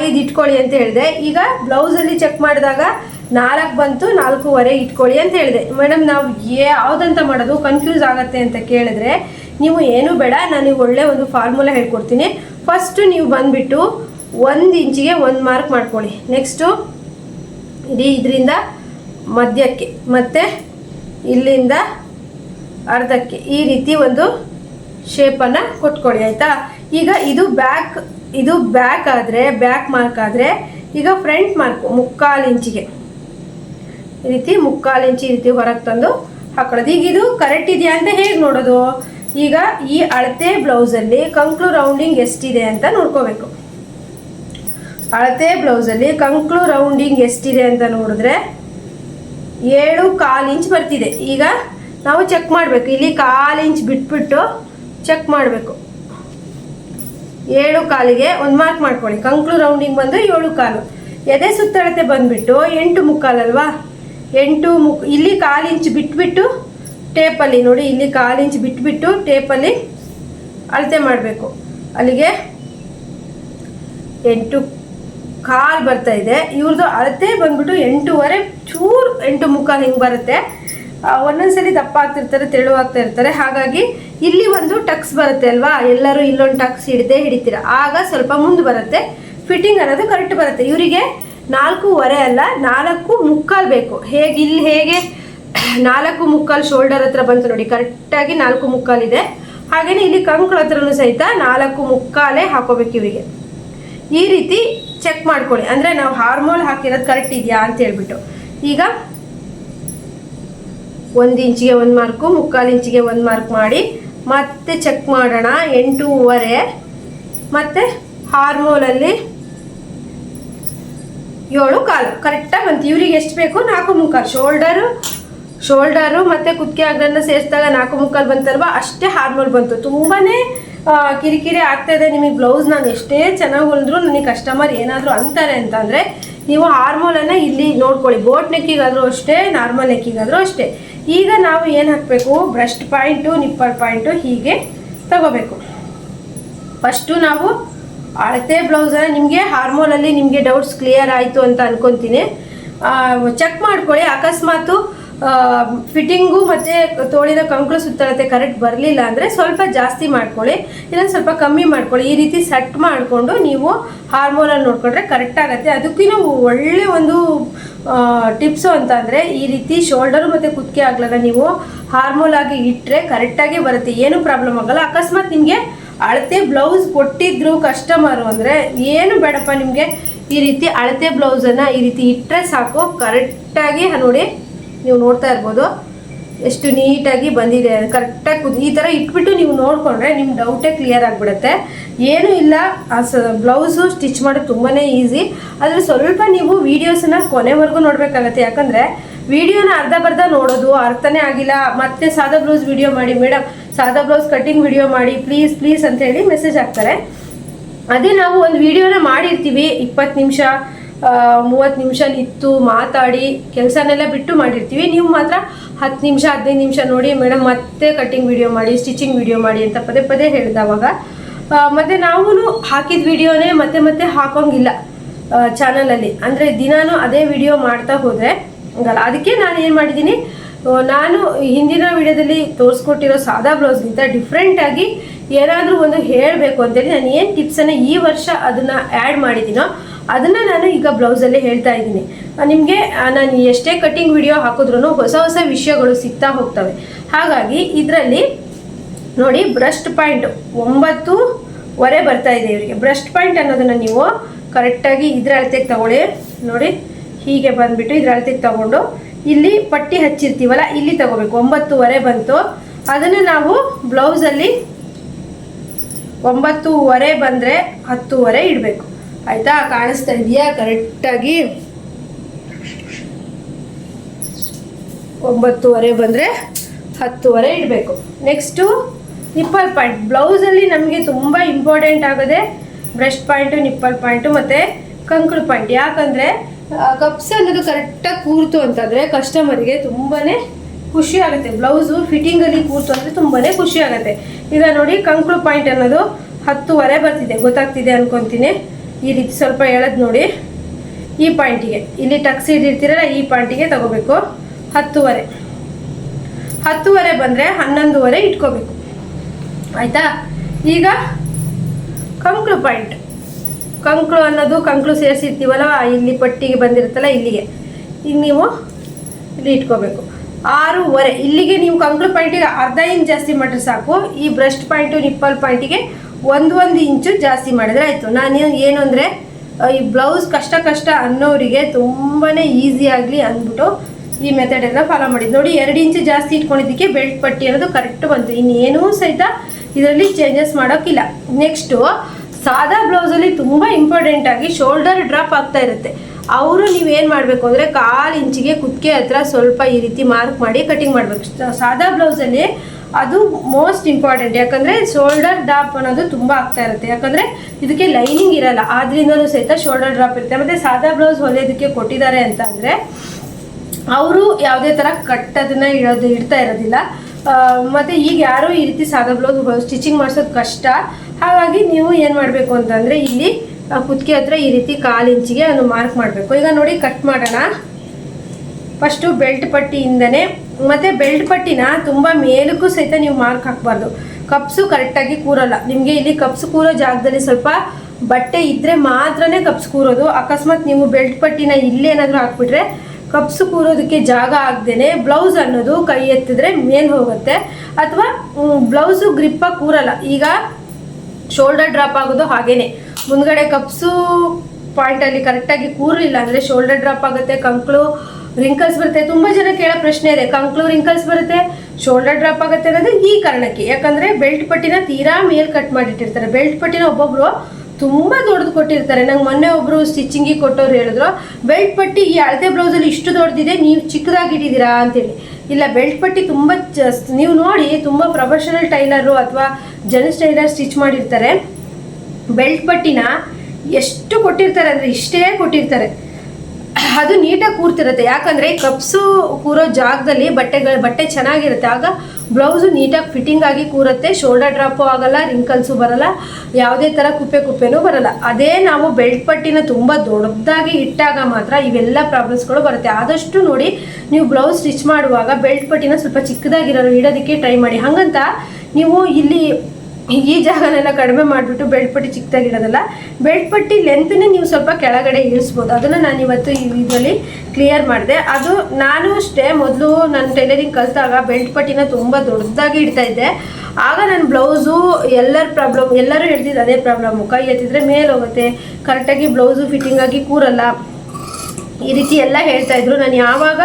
ಐದು ಇಟ್ಕೊಳ್ಳಿ ಅಂತ ಹೇಳಿದೆ. ಈಗ ಬ್ಲೌಸಲ್ಲಿ ಚೆಕ್ ಮಾಡಿದಾಗ ನಾಲ್ಕು ಬಂತು, ನಾಲ್ಕೂವರೆ ಇಟ್ಕೊಳ್ಳಿ ಅಂತ ಹೇಳಿದೆ. ಮೇಡಮ್, ನಾವು ಯಾವುದಂತ ಮಾಡೋದು ಕನ್ಫ್ಯೂಸ್ ಆಗುತ್ತೆ ಅಂತ ಕೇಳಿದ್ರೆ ನೀವು ಏನು ಬೇಡ, ನಾನು ಒಳ್ಳೆ ಒಂದು ಫಾರ್ಮುಲಾ ಹೇಳ್ಕೊಡ್ತೀನಿ. ಫಸ್ಟು ನೀವು ಬಂದುಬಿಟ್ಟು ಒಂದು ಇಂಚಿಗೆ ಒಂದು ಮಾರ್ಕ್ ಮಾಡ್ಕೊಳ್ಳಿ. ನೆಕ್ಸ್ಟು ಇಡೀ ಇದರಿಂದ ಮಧ್ಯಕ್ಕೆ ಮತ್ತು ಇಲ್ಲಿಂದ ಅರ್ಧಕ್ಕೆ. ಈ ರೀತಿ ಒಂದು ಶೇಪನ್ನು ಕೊಟ್ಕೊಳ್ಳಿ, ಆಯಿತಾ? ಈಗ ಇದು ಬ್ಯಾಕ್ ಇದು ಬ್ಯಾಕ್ ಆದರೆ ಬ್ಯಾಕ್ ಮಾರ್ಕ್ ಆದರೆ, ಈಗ ಫ್ರಂಟ್ ಮಾರ್ಕ್ ಮುಕ್ಕಾಲು ಇಂಚಿಗೆ. ಈ ರೀತಿ ಮುಕ್ಕಾಲು ಇಂಚು ಈ ರೀತಿ ಹೊರಗೆ ತಂದು ಹಾಕೊಳ್ಳೋದು. ಈಗ ಇದು ಕರೆಕ್ಟ್ ಇದೆಯಾ ಅಂತ ಹೇಗೆ ನೋಡೋದು? ಈಗ ಈ ಅಳತೆ ಬ್ಲೌಸಲ್ಲಿ ಕಂಕ್ಳು ರೌಂಡಿಂಗ್ ಎಷ್ಟಿದೆ ಅಂತ ನೋಡ್ಕೋಬೇಕು. ಅಳತೆ ಬ್ಲೌಸಲ್ಲಿ ಕಂಕ್ಳು ರೌಂಡಿಂಗ್ ಎಷ್ಟಿದೆ ಅಂತ ನೋಡಿದ್ರೆ ಏಳು ಕಾಲು ಇಂಚ್ ಬರ್ತಿದೆ. ಈಗ ನಾವು ಚೆಕ್ ಮಾಡಬೇಕು. ಇಲ್ಲಿ ಕಾಲು ಇಂಚ್ ಬಿಟ್ಬಿಟ್ಟು ಚೆಕ್ ಮಾಡಬೇಕು. ಏಳು ಕಾಲಿಗೆ ಒಂದು ಮಾರ್ಕ್ ಮಾಡ್ಕೊಳ್ಳಿ. ಕಂಕ್ಳು ರೌಂಡಿಂಗ್ ಬಂದು ಏಳು ಕಾಲು. ಎದೆ ಸುತ್ತಳತೆ ಬಂದುಬಿಟ್ಟು ಎಂಟು ಮುಕ್ಕಾಲಲ್ವಾ ಎಂಟು ಮುಕ್, ಇಲ್ಲಿ ಕಾಲು ಇಂಚ್ ಬಿಟ್ಬಿಟ್ಟು ಟೇಪಲ್ಲಿ ನೋಡಿ, ಇಲ್ಲಿ ಕಾಲು ಇಂಚ್ ಬಿಟ್ಬಿಟ್ಟು ಟೇಪಲ್ಲಿ ಅಳತೆ ಮಾಡಬೇಕು. ಅಲ್ಲಿಗೆ ಎಂಟು ಕಾಲ್ ಬರ್ತಾ ಇದೆ. ಇವ್ರದ್ದು ಅಳತೆ ಬಂದ್ಬಿಟ್ಟು ಎಂಟೂವರೆ, ಚೂರು ಎಂಟು ಮುಕ್ಕಾಲು ಹಿಂಗೆ ಬರುತ್ತೆ. ಒಂದೊಂದ್ಸರಿ ದಪ್ಪ ಆಗ್ತಿರ್ತಾರೆ ತೆಳು ಆಗ್ತಾ ಇರ್ತಾರೆ. ಹಾಗಾಗಿ ಇಲ್ಲಿ ಒಂದು ಟಕ್ಸ್ ಬರುತ್ತೆ ಅಲ್ವಾ? ಎಲ್ಲರೂ ಇಲ್ಲೊಂದು ಟಕ್ಸ್ ಹಿಡಿದೇ ಹಿಡಿತೀರ? ಆಗ ಸ್ವಲ್ಪ ಮುಂದೆ ಬರುತ್ತೆ. ಫಿಟ್ಟಿಂಗ್ ಅನ್ನೋದು ಕರೆಕ್ಟ್ ಬರುತ್ತೆ. ಇವರಿಗೆ ನಾಲ್ಕೂವರೆ ಅಲ್ಲ, ನಾಲ್ಕು ಮುಕ್ಕಾಲು ಬೇಕು. ಹೇಗೆ ಇಲ್ಲಿ ಹೇಗೆ? ನಾಲ್ಕು ಮುಕ್ಕಾಲು ಶೋಲ್ಡರ್ ಹತ್ರ ಬಂತು ನೋಡಿ. ಕರೆಕ್ಟಾಗಿ ನಾಲ್ಕು ಮುಕ್ಕಾಲಿದೆ ಹಾಗೆಯೇ ಇಲ್ಲಿ ಕಂಕುಳ ಹತ್ರನೂ ಸಹಿತ ನಾಲ್ಕು ಮುಕ್ಕಾಲೇ ಹಾಕೋಬೇಕು ಇವರಿಗೆ. ಈ ರೀತಿ ಚೆಕ್ ಮಾಡ್ಕೊಳ್ಳಿ. ಅಂದರೆ ನಾವು ಹಾರ್ಮೋಲ್ ಹಾಕಿರೋದು ಕರೆಕ್ಟ್ ಇದೆಯಾ ಅಂತ ಹೇಳ್ಬಿಟ್ಟು. ಈಗ ಒಂದು ಇಂಚಿಗೆ ಒಂದು ಮಾರ್ಕು ಮುಕ್ಕಾಲು ಇಂಚಿಗೆ ಒಂದು ಮಾರ್ಕ್ ಮಾಡಿ, ಮತ್ತೆ ಚೆಕ್ ಮಾಡೋಣ ಎಂಟೂವರೆ. ಮತ್ತು ಹಾರ್ಮೋಲಲ್ಲಿ ಏಳು ಕಾಲು. ಕರೆಕ್ಟಾಗಿ ಬಂತು. ಇವ್ರಿಗೆ ಎಷ್ಟು ಬೇಕು? ನಾಲ್ಕು ಮುಕ್ಕಾಲು. ಶೋಲ್ಡರು ಶೋಲ್ಡರು ಮತ್ತು ಕುತ್ತಿಗೆ ಅಗ್ಗನ್ನ ಸೇರಿಸಿದಾಗ ನಾಲ್ಕು ಮುಕ್ಕಾಲು ಬಂತಲ್ವಾ? ಅಷ್ಟೇ ಹಾರ್ಮೋಲ್ ಬಂತು. ತುಂಬಾ ಕಿರಿಕಿರಿ ಆಗ್ತಾ ಇದೆ. ನಿಮಗೆ ಬ್ಲೌಸ್ ನಾನು ಎಷ್ಟೇ ಚೆನ್ನಾಗಿ ಹೊಲಿದ್ರು ನನಗೆ ಕಸ್ಟಮರ್ ಏನಾದರೂ ಅಂತಾರೆ ಅಂತಂದರೆ ನೀವು ಹಾರ್ಮೋಲನ್ನು ಇಲ್ಲಿ ನೋಡ್ಕೊಳ್ಳಿ. ಬೋಟ್ ನೆಕ್ಕಿಗಾದರೂ ಅಷ್ಟೇ ನಾರ್ಮಲ್ ನೆಕ್ಕಿಗಾದರೂ ಅಷ್ಟೇ. ಈಗ ನಾವು ಏನು ಹಾಕಬೇಕು? ಬ್ರಸ್ಟ್ ಪಾಯಿಂಟು ನಿಪ್ಪರ್ ಪಾಯಿಂಟು ಹೀಗೆ ತಗೋಬೇಕು. ಫಸ್ಟು ನಾವು ಅಳತೆ ಬ್ಲೌಸನ್ನು ನಿಮಗೆ ಹಾರ್ಮೋಲಲ್ಲಿ ನಿಮಗೆ ಡೌಟ್ಸ್ ಕ್ಲಿಯರ್ ಆಯಿತು ಅಂತ ಅನ್ಕೊತೀನಿ. ಚೆಕ್ ಮಾಡ್ಕೊಳ್ಳಿ. ಅಕಸ್ಮಾತು ಫಿಟ್ಟಿಂಗು ಮತ್ತು ತೋಳಿನ ಕಂಕುಳ ಸುತ್ತಳತೆ ಕರೆಕ್ಟ್ ಬರಲಿಲ್ಲ ಅಂದರೆ ಸ್ವಲ್ಪ ಜಾಸ್ತಿ ಮಾಡ್ಕೊಳ್ಳಿ. ಇಲ್ಲ ಸ್ವಲ್ಪ ಕಮ್ಮಿ ಮಾಡ್ಕೊಳ್ಳಿ. ಈ ರೀತಿ ಸೆಟ್ ಮಾಡಿಕೊಂಡು ನೀವು ಹಾರ್ಮೋನಲ್ಲಿ ನೋಡಿಕೊಂಡ್ರೆ ಕರೆಕ್ಟ್ ಆಗುತ್ತೆ. ಅದಕ್ಕಿಂತ ಒಳ್ಳೆ ಒಂದು ಟಿಪ್ಸು ಅಂತ ಅಂದರೆ ಈ ರೀತಿ ಶೋಲ್ಡರು ಮತ್ತು ಕುತ್ತಿಗೆ ಆಗ್ಲನ್ನ ನೀವು ಹಾರ್ಮೋಲ್ ಆಗಿ ಇಟ್ಟರೆ ಕರೆಕ್ಟಾಗಿ ಬರುತ್ತೆ. ಏನು ಪ್ರಾಬ್ಲಮ್ ಆಗಲ್ಲ. ಅಕಸ್ಮಾತ್ ನಿಮಗೆ ಅಳತೆ ಬ್ಲೌಸ್ ಕೊಟ್ಟಿದ್ರು ಕಸ್ಟಮರು ಅಂದರೆ ಏನು ಬೇಡಪ್ಪ ನಿಮಗೆ. ಈ ರೀತಿ ಅಳತೆ ಬ್ಲೌಸನ್ನು ಈ ರೀತಿ ಇಟ್ಟರೆ ಸಾಕು. ಕರೆಕ್ಟಾಗಿ ನೋಡಿ ನೀವು ನೋಡ್ತಾ ಇರ್ಬೋದು. ಎಷ್ಟು ನೀಟಾಗಿ ಬಂದಿದೆ. ಕರೆಕ್ಟಾಗಿ ಕುದ್ ಈ ಥರ ಇಟ್ಬಿಟ್ಟು ನೀವು ನೋಡಿಕೊಂಡ್ರೆ ನಿಮ್ಮ ಡೌಟೇ ಕ್ಲಿಯರ್ ಆಗಿಬಿಡುತ್ತೆ. ಏನೂ ಇಲ್ಲ. ಆ ಸ ಬ್ಲೌಸು ಸ್ಟಿಚ್ ಮಾಡೋದು ತುಂಬಾ ಈಸಿ ಆದರೆ ಸ್ವಲ್ಪ ನೀವು ವೀಡಿಯೋಸನ್ನ ಕೊನೆವರೆಗೂ ನೋಡಬೇಕಾಗತ್ತೆ. ಯಾಕಂದರೆ ವಿಡಿಯೋನ ಅರ್ಧ ಬರ್ಧ ನೋಡೋದು ಅರ್ಥನೇ ಆಗಿಲ್ಲ. ಮತ್ತೆ ಸಾದಾ ಬ್ಲೌಸ್ ವಿಡಿಯೋ ಮಾಡಿ ಮೇಡಮ್ ಸಾದಾ ಬ್ಲೌಸ್ ಕಟ್ಟಿಂಗ್ ವಿಡಿಯೋ ಮಾಡಿ ಪ್ಲೀಸ್ ಪ್ಲೀಸ್ ಅಂತ ಹೇಳಿ ಮೆಸೇಜ್ ಹಾಕ್ತಾರೆ. ಅದೇ ನಾವು ಒಂದು ವೀಡಿಯೋನ ಮಾಡಿರ್ತೀವಿ, ಇಪ್ಪತ್ತು ನಿಮಿಷ. ಮೂವತ್ತು ನಿಮಿಷ ನಿಂತು ಮಾತಾಡಿ, ಕೆಲಸನೆಲ್ಲ ಬಿಟ್ಟು ಮಾಡಿರ್ತೀವಿ. ನೀವು ಮಾತ್ರ ಹತ್ತು ನಿಮಿಷ, ಹದಿನೈದು ನಿಮಿಷ ನೋಡಿ, ಮೇಡಮ್ ಮತ್ತೆ ಕಟ್ಟಿಂಗ್ ವಿಡಿಯೋ ಮಾಡಿ ಸ್ಟಿಚಿಂಗ್ ವಿಡಿಯೋ ಮಾಡಿ ಅಂತ ಪದೇ ಪದೇ ಹೇಳಿದವಾಗ ಮತ್ತು ನಾವು ಹಾಕಿದ ವಿಡಿಯೋನೇ ಮತ್ತೆ ಮತ್ತೆ ಹಾಕೋಂಗಿಲ್ಲ ಚಾನಲಲ್ಲಿ ಅಂದರೆ ದಿನಾನು ಅದೇ ವಿಡಿಯೋ ಮಾಡ್ತಾ ಹೋದರೆ ಹಂಗಲ್ಲ. ಅದಕ್ಕೆ ನಾನು ಏನು ಮಾಡಿದ್ದೀನಿ ನಾನು ಹಿಂದಿನ ವಿಡಿಯೋದಲ್ಲಿ ತೋರಿಸ್ಕೊಟ್ಟಿರೋ ಸಾದಾ ಬ್ಲೌಸ್ಗಿಂತ ಡಿಫ್ರೆಂಟಾಗಿ ಏನಾದರೂ ಒಂದು ಹೇಳಬೇಕು ಅಂತೇಳಿ ನಾನು ಏನು ಟಿಪ್ಸನ್ನು ಈ ವರ್ಷ ಅದನ್ನು ಆ್ಯಡ್ ಮಾಡಿದ್ದೀನೋ ಅದನ್ನು ನಾನು ಈಗ ಬ್ಲೌಸಲ್ಲೇ ಹೇಳ್ತಾ ಇದ್ದೀನಿ. ನಿಮಗೆ ನಾನು ಎಷ್ಟೇ ಕಟ್ಟಿಂಗ್ ವಿಡಿಯೋ ಹಾಕಿದ್ರೂ ಹೊಸ ಹೊಸ ವಿಷಯಗಳು ಸಿಗ್ತಾ ಹೋಗ್ತವೆ. ಹಾಗಾಗಿ ಇದರಲ್ಲಿ ನೋಡಿ ಬ್ರಸ್ಟ್ ಪಾಯಿಂಟ್ ಒಂಬತ್ತುವರೆ ಬರ್ತಾ ಇದೆ ಇವರಿಗೆ. ಬ್ರಸ್ಟ್ ಪಾಯಿಂಟ್ ಅನ್ನೋದನ್ನು ನೀವು ಕರೆಕ್ಟಾಗಿ ಇದರ ಅಳತೆಗೆ ತಗೊಳ್ಳಿ. ನೋಡಿ, ಹೀಗೆ ಬಂದ್ಬಿಟ್ಟು ಇದರ ಅಳತೆಗೆ ತಗೊಂಡು ಇಲ್ಲಿ ಪಟ್ಟಿ ಹಚ್ಚಿರ್ತೀವಲ್ಲ, ಇಲ್ಲಿ ತಗೋಬೇಕು. ಒಂಬತ್ತುವರೆ ಬಂತು. ಅದನ್ನು ನಾವು ಬ್ಲೌಸಲ್ಲಿ ಒಂಬತ್ತುವರೆ ಬಂದರೆ ಹತ್ತುವರೆ ಇಡಬೇಕು. ಆಯಿತಾ? ಕಾಣಿಸ್ತಾ ಇದೆಯಾ? ಕರೆಕ್ಟಾಗಿ? ಒಂಬತ್ತುವರೆ ಬಂದರೆ ಹತ್ತುವರೆ ಇಡಬೇಕು. Next nipple point. ಬ್ಲೌಸಲ್ಲಿ ನಮಗೆ ತುಂಬ ಇಂಪಾರ್ಟೆಂಟ್ ಆಗೋದೆ ಬ್ರೆಸ್ಟ್ ಪಾಯಿಂಟು, ನಿಪ್ಪಲ್ ಪಾಯಿಂಟು ಮತ್ತು ಕಂಕುಳು ಪಾಯಿಂಟ್. ಯಾಕಂದರೆ ಕಪ್ಸ್ ಅನ್ನೋದು ಕರೆಕ್ಟಾಗಿ ಕೂರ್ತು ಅಂತಂದರೆ ಕಸ್ಟಮರಿಗೆ ತುಂಬಾ ಖುಷಿ ಆಗುತ್ತೆ. ಬ್ಲೌಸು ಫಿಟ್ಟಿಂಗಲ್ಲಿ ಕೂರ್ತು ಅಂದರೆ ತುಂಬಾ ಖುಷಿ ಆಗುತ್ತೆ. ಈಗ ನೋಡಿ, ಕಂಕುಳು ಪಾಯಿಂಟ್ ಅನ್ನೋದು ಹತ್ತುವರೆ ಬರ್ತಿದೆ. ಗೊತ್ತಾಗ್ತಿದೆ ಅನ್ಕೊತೀನಿ. ಈ ರೀತಿ ಸ್ವಲ್ಪ ಹೇಳೋದು ನೋಡಿ. ಈ ಪಾಯಿಂಟಿಗೆ ಇಲ್ಲಿ ಟಕ್ಸ್ ಹಿಡಿರ್ತೀರಲ್ಲ ಈ ಪಾಯಿಂಟಿಗೆ ತಗೋಬೇಕು. ಹತ್ತುವರೆ. ಹತ್ತುವರೆ ಬಂದರೆ ಹನ್ನೊಂದುವರೆ ಇಟ್ಕೋಬೇಕು. ಆಯಿತಾ? ಈಗ ಕಂಕ್ಳು ಪಾಯಿಂಟ್ ಕಂಕ್ಳು ಅನ್ನೋದು ಕಂಕ್ಳು ಸೇರಿಸಿರ್ತೀವಲ್ಲ, ಇಲ್ಲಿ ಪಟ್ಟಿಗೆ ಬಂದಿರುತ್ತಲ್ಲ, ಇಲ್ಲಿಗೆ. ಈಗ ನೀವು ಇಲ್ಲಿ ಇಟ್ಕೋಬೇಕು. ಆರೂವರೆ. ಇಲ್ಲಿಗೆ ನೀವು ಕಂಕ್ಳು ಪಾಯಿಂಟಿಗೆ ಅರ್ಧ ಇಂಚ್ ಜಾಸ್ತಿ ಮಾಡಿದ್ರೆ ಸಾಕು. ಈ ಬ್ರೆಸ್ಟ್ ಪಾಯಿಂಟು ನಿಪ್ಪಲ್ ಪಾಯಿಂಟಿಗೆ ಒಂದು ಒಂದು ಇಂಚು ಜಾಸ್ತಿ ಮಾಡಿದ್ರೆ ಆಯಿತು. ನಾನು ಏನು ಅಂದರೆ ಈ ಬ್ಲೌಸ್ ಕಷ್ಟ ಕಷ್ಟ ಅನ್ನೋರಿಗೆ ತುಂಬಾ ಈಸಿ ಆಗಲಿ ಅಂದ್ಬಿಟ್ಟು ಈ ಮೆಥಡೆಲ್ಲ ಫಾಲೋ ಮಾಡಿದ್ದು. ನೋಡಿ, ಎರಡು ಇಂಚು ಜಾಸ್ತಿ ಇಟ್ಕೊಂಡಿದ್ದಕ್ಕೆ ಬೆಲ್ಟ್ ಪಟ್ಟಿ ಅನ್ನೋದು ಕರೆಕ್ಟ್ ಬಂತು. ಇನ್ನೇನೂ ಸಹಿತ ಇದರಲ್ಲಿ ಚೇಂಜಸ್ ಮಾಡೋಕ್ಕಿಲ್ಲ. ನೆಕ್ಸ್ಟು ಸಾದಾ ಬ್ಲೌಸಲ್ಲಿ ತುಂಬ ಇಂಪಾರ್ಟೆಂಟ್ ಆಗಿ ಶೋಲ್ಡರ್ ಡ್ರಾಪ್ ಆಗ್ತಾ ಇರುತ್ತೆ. ಅವರು ನೀವೇನು ಮಾಡಬೇಕು ಅಂದರೆ, ಕಾಲು ಇಂಚಿಗೆ ಕುತ್ತಿಗೆ ಹತ್ರ ಸ್ವಲ್ಪ ಈ ರೀತಿ ಮಾರ್ಕ್ ಮಾಡಿ ಕಟಿಂಗ್ ಮಾಡಬೇಕು. ಸಾದಾ ಬ್ಲೌಸಲ್ಲಿ ಅದು ಮೋಸ್ಟ್ ಇಂಪಾರ್ಟೆಂಟ್ ಯಾಕಂದರೆ ಶೋಲ್ಡರ್ ಡ್ರಾಪ್ ಅನ್ನೋದು ತುಂಬ ಆಗ್ತಾ ಇರುತ್ತೆ. ಯಾಕಂದರೆ ಇದಕ್ಕೆ ಲೈನಿಂಗ್ ಇರಲ್ಲ. ಆದ್ರಿಂದಲೂ ಸಹಿತ ಶೋಲ್ಡರ್ ಡ್ರಾಪ್ ಇರುತ್ತೆ. ಮತ್ತು ಸಾದಾ ಬ್ಲೌಸ್ ಹೊಲಿಯೋದಕ್ಕೆ ಕೊಟ್ಟಿದ್ದಾರೆ ಅಂತ ಅಂದರೆ ಅವರು ಯಾವುದೇ ಥರ ಕಟ್ಟೋದನ್ನ ಇಡೋದು ಇಡ್ತಾ ಇರೋದಿಲ್ಲ. ಮತ್ತು ಈಗ ಯಾರು ಈ ರೀತಿ ಸಾದಾ ಬ್ಲೌಸ್ ಸ್ಟಿಚಿಂಗ್ ಮಾಡಿಸೋದು ಕಷ್ಟ. ಹಾಗಾಗಿ ನೀವು ಏನು ಮಾಡಬೇಕು ಅಂತಂದರೆ ಇಲ್ಲಿ ಕುತ್ತಿಗೆ ಹತ್ರ ಈ ರೀತಿ ಕಾಲು ಇಂಚಿಗೆ ಅದು ಮಾರ್ಕ್ ಮಾಡಬೇಕು. ಈಗ ನೋಡಿ ಕಟ್ ಮಾಡೋಣ. ಫಸ್ಟು ಬೆಲ್ಟ್ ಪಟ್ಟಿಯಿಂದನೇ ಮತ್ತು ಬೆಲ್ಟ್ ಪಟ್ಟಿನ ತುಂಬ ಮೇಲಕ್ಕೂ ಸಹಿತ ನೀವು ಮಾರ್ಕ್ ಹಾಕಬಾರ್ದು. ಕಪ್ಸು ಕರೆಕ್ಟಾಗಿ ಕೂರಲ್ಲ. ನಿಮಗೆ ಇಲ್ಲಿ ಕಪ್ಸ್ ಕೂರೋ ಜಾಗದಲ್ಲಿ ಸ್ವಲ್ಪ ಬಟ್ಟೆ ಇದ್ದರೆ ಮಾತ್ರನೇ ಕಪ್ಸ್ ಕೂರೋದು. ಅಕಸ್ಮಾತ್ ನೀವು ಬೆಲ್ಟ್ ಪಟ್ಟಿನ ಇಲ್ಲೇನಾದರೂ ಹಾಕ್ಬಿಟ್ರೆ ಕಪ್ಸ್ ಕೂರೋದಕ್ಕೆ ಜಾಗ ಆಗದೇನೆ ಬ್ಲೌಸ್ ಅನ್ನೋದು ಕೈ ಎತ್ತಿದ್ರೆ ಮೇಲ್ ಹೋಗುತ್ತೆ. ಅಥವಾ ಬ್ಲೌಸು ಗ್ರಿಪ್ಪಾಗಿ ಕೂರಲ್ಲ. ಈಗ ಶೋಲ್ಡರ್ ಡ್ರಾಪ್ ಆಗೋದು ಹಾಗೇನೆ. ಮುಂದ್ಗಡೆ ಕಪ್ಸು ಪಾಯಿಂಟಲ್ಲಿ ಕರೆಕ್ಟಾಗಿ ಕೂರಲಿಲ್ಲ ಅಂದರೆ ಶೋಲ್ಡರ್ ಡ್ರಾಪ್ ಆಗುತ್ತೆ, ಕಂಕ್ಳು ರಿಂಕಲ್ಸ್ ಬರುತ್ತೆ, ತುಂಬ ಜನ ಕೇಳೋ ಪ್ರಶ್ನೆ ಇದೆ. ಕಂಕ್ಳು ರಿಂಕಲ್ಸ್ ಬರುತ್ತೆ ಶೋಲ್ಡರ್ ಡ್ರಾಪ್ ಆಗುತ್ತೆ ಅನ್ನೋದು ಈ ಕಾರಣಕ್ಕೆ. ಯಾಕಂದರೆ ಬೆಲ್ಟ್ ಪಟ್ಟಿನ ತೀರಾ ಮೇಲ್ ಕಟ್ ಮಾಡಿಟ್ಟಿರ್ತಾರೆ. ಬೆಲ್ಟ್ ಪಟ್ಟಿನ ಒಬ್ಬೊಬ್ರು ತುಂಬ ದೊಡ್ಡದು ಕೊಟ್ಟಿರ್ತಾರೆ. ನಂಗೆ ಮೊನ್ನೆ ಒಬ್ಬರು ಸ್ಟಿಚಿಂಗಿಗೆ ಕೊಟ್ಟವ್ರು ಹೇಳಿದ್ರು ಬೆಲ್ಟ್ ಪಟ್ಟಿ ಈ ಅಳತೆ ಬ್ಲೌಸಲ್ಲಿ ಇಷ್ಟು ದೊಡ್ಡದಿದೆ, ನೀವು ಚಿಕ್ಕದಾಗಿ ಇಟ್ಟಿದ್ದೀರಾ ಅಂತೇಳಿ. ಇಲ್ಲ ಬೆಲ್ಟ್ ಪಟ್ಟಿ ತುಂಬ ನೀವು ನೋಡಿ, ತುಂಬ ಪ್ರೊಫೆಷನಲ್ ಟೈಲರು ಅಥವಾ ಜೆಂಟ್ಸ್ ಟೈಲರ್ ಸ್ಟಿಚ್ ಮಾಡಿರ್ತಾರೆ. ಬೆಲ್ಟ್ ಪಟ್ಟಿನ ಎಷ್ಟು ಕೊಟ್ಟಿರ್ತಾರೆ ಅಂದರೆ ಇಷ್ಟೇ ಕೊಟ್ಟಿರ್ತಾರೆ. ಅದು ನೀಟಾಗಿ ಕೂರ್ತಿರುತ್ತೆ. ಯಾಕಂದರೆ ಕಪ್ಸು ಕೂರೋ ಜಾಗದಲ್ಲಿ ಬಟ್ಟೆಗಳು ಬಟ್ಟೆ ಚೆನ್ನಾಗಿರುತ್ತೆ. ಆಗ ಬ್ಲೌಸು ನೀಟಾಗಿ ಫಿಟ್ಟಿಂಗ್ ಆಗಿ ಕೂರುತ್ತೆ. ಶೋಲ್ಡರ್ ಡ್ರಾಪು ಆಗಲ್ಲ ರಿಂಕಲ್ಸು ಬರಲ್ಲ, ಯಾವುದೇ ಥರ ಕುಪ್ಪೆ ಕುಪ್ಪೆನೂ ಬರಲ್ಲ. ಅದೇ ನಾವು ಬೆಲ್ಟ್ ಪಟ್ಟಿನ ತುಂಬ ದೊಡ್ಡದಾಗಿ ಇಟ್ಟಾಗ ಮಾತ್ರ ಇವೆಲ್ಲ ಪ್ರಾಬ್ಲಮ್ಸ್ಗಳು ಬರುತ್ತೆ. ಆದಷ್ಟು ನೋಡಿ ನೀವು ಬ್ಲೌಸ್ ಸ್ಟಿಚ್ ಮಾಡುವಾಗ ಬೆಲ್ಟ್ ಪಟ್ಟಿನ ಸ್ವಲ್ಪ ಚಿಕ್ಕದಾಗಿರೋ ಇಡೋದಕ್ಕೆ ಟ್ರೈ ಮಾಡಿ. ಹಾಗಂತ ನೀವು ಇಲ್ಲಿ ಈ ಜಾಗನೆಲ್ಲ ಕಡಿಮೆ ಮಾಡಿಬಿಟ್ಟು ಬೆಲ್ಟ್ ಪಟ್ಟಿ ಚಿಕ್ಕದಾಗಿಡೋದಲ್ಲ ಬೆಲ್ಟ್ ಪಟ್ಟಿ ಲೆಂತ್ನೇ ನೀವು ಸ್ವಲ್ಪ ಕೆಳಗಡೆ ಇಳಿಸ್ಬೋದು. ಅದನ್ನು ನಾನು ಇವತ್ತು ಈ ಇದರಲ್ಲಿ ಕ್ಲಿಯರ್ ಮಾಡಿದೆ. ಅದು ನಾನು ಅಷ್ಟೇ ಮೊದಲು ನಾನು ಟೈಲರಿಂಗ್ ಕಲಿತಾಗ ಬೆಲ್ಟ್ ಪಟ್ಟಿನ ತುಂಬ ದೊಡ್ಡದಾಗಿ ಇಡ್ತಾ ಇದ್ದೆ. ಆಗ ನನ್ನ ಬ್ಲೌಸು ಎಲ್ಲರ ಪ್ರಾಬ್ಲಮ್ ಎಲ್ಲರೂ ಹೇಳ್ತಿದ್ದು ಅದೇ ಪ್ರಾಬ್ಲಮ್ಮು ಕೈ ಎತ್ತಿದ್ರೆ ಮೇಲೆ ಹೋಗುತ್ತೆ. ಕರೆಕ್ಟಾಗಿ ಬ್ಲೌಸು ಫಿಟ್ಟಿಂಗಾಗಿ ಕೂರಲ್ಲ. ಈ ರೀತಿ ಎಲ್ಲ ಹೇಳ್ತಾಯಿದ್ರು ನಾನು ಯಾವಾಗ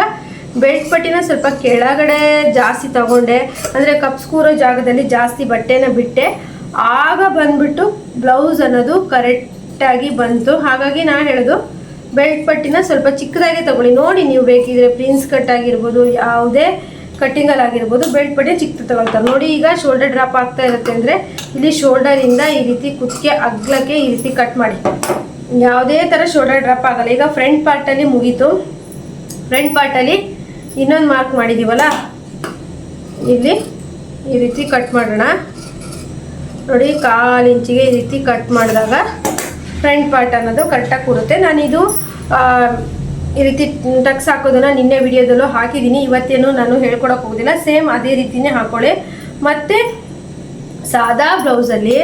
ಬೆಲ್ಟ್ ಪಟ್ಟಿನ ಸ್ವಲ್ಪ ಕೆಳಗಡೆ ಜಾಸ್ತಿ ತಗೊಂಡೆ. ಅಂದರೆ ಕಪ್ಸ್ ಕೂರೋ ಜಾಗದಲ್ಲಿ ಜಾಸ್ತಿ ಬಟ್ಟೆನ ಬಿಟ್ಟೆ. ಆಗ ಬಂದ್ಬಿಟ್ಟು ಬ್ಲೌಸ್ ಅನ್ನೋದು ಕರೆಕ್ಟಾಗಿ ಬಂತು. ಹಾಗಾಗಿ ನಾನು ಹೇಳೋದು ಬೆಲ್ಟ್ ಪಟ್ಟಿನ ಸ್ವಲ್ಪ ಚಿಕ್ಕದಾಗೆ ತಗೊಳ್ಳಿ. ನೋಡಿ ನೀವು ಬೇಕಿದ್ರೆ ಪ್ರಿನ್ಸ್ ಕಟ್ ಆಗಿರ್ಬೋದು, ಯಾವುದೇ ಕಟ್ಟಿಂಗಲ್ಲಿ ಆಗಿರ್ಬೋದು ಬೆಲ್ಟ್ ಪಟ್ಟಿ ಚಿಕ್ಕದು ತಗೊಳ್ತಾರೆ. ನೋಡಿ ಈಗ ಶೋಲ್ಡರ್ ಡ್ರಾಪ್ ಆಗ್ತಾ ಇರುತ್ತೆ ಅಂದರೆ ಇಲ್ಲಿ ಶೋಲ್ಡರಿಂದ ಈ ರೀತಿ ಕುತ್ತಿಗೆ, ಅಗ್ಲಕ್ಕೆ ಈ ರೀತಿ ಕಟ್ ಮಾಡಿ. ಯಾವುದೇ ಥರ ಶೋಲ್ಡರ್ ಡ್ರಾಪ್ ಆಗಲ್ಲ. ಈಗ ಫ್ರಂಟ್ ಪಾರ್ಟಲ್ಲಿ ಮುಗೀತು. ಫ್ರಂಟ್ ಪಾರ್ಟಲ್ಲಿ ಇನ್ನೊಂದು ಮಾರ್ಕ್ ಮಾಡಿದ್ದೀವಲ್ಲ ಇಲ್ಲಿ, ಈ ರೀತಿ ಕಟ್ ಮಾಡೋಣ. ನೋಡಿ, ಕಾಲು ಇಂಚಿಗೆ ಈ ರೀತಿ ಕಟ್ ಮಾಡಿದಾಗ ಫ್ರಂಟ್ ಪಾರ್ಟ್ ಅನ್ನೋದು ಕರೆಕ್ಟಾಗಿ ಕೊಡುತ್ತೆ ನಾನಿದು ಈ ರೀತಿ ಟಕ್ಸ್ ಹಾಕೋದನ್ನು ನಿನ್ನೆ ವಿಡಿಯೋದಲ್ಲೂ ಹಾಕಿದ್ದೀನಿ ಇವತ್ತೇನು ನಾನು ಹೇಳ್ಕೊಡೋಕೆ ಹೋಗೋದಿಲ್ಲ. ಸೇಮ್ ಅದೇ ರೀತಿನೇ ಹಾಕೊಳ್ಳಿ. ಮತ್ತು, ಸಾದಾ ಬ್ಲೌಸಲ್ಲಿ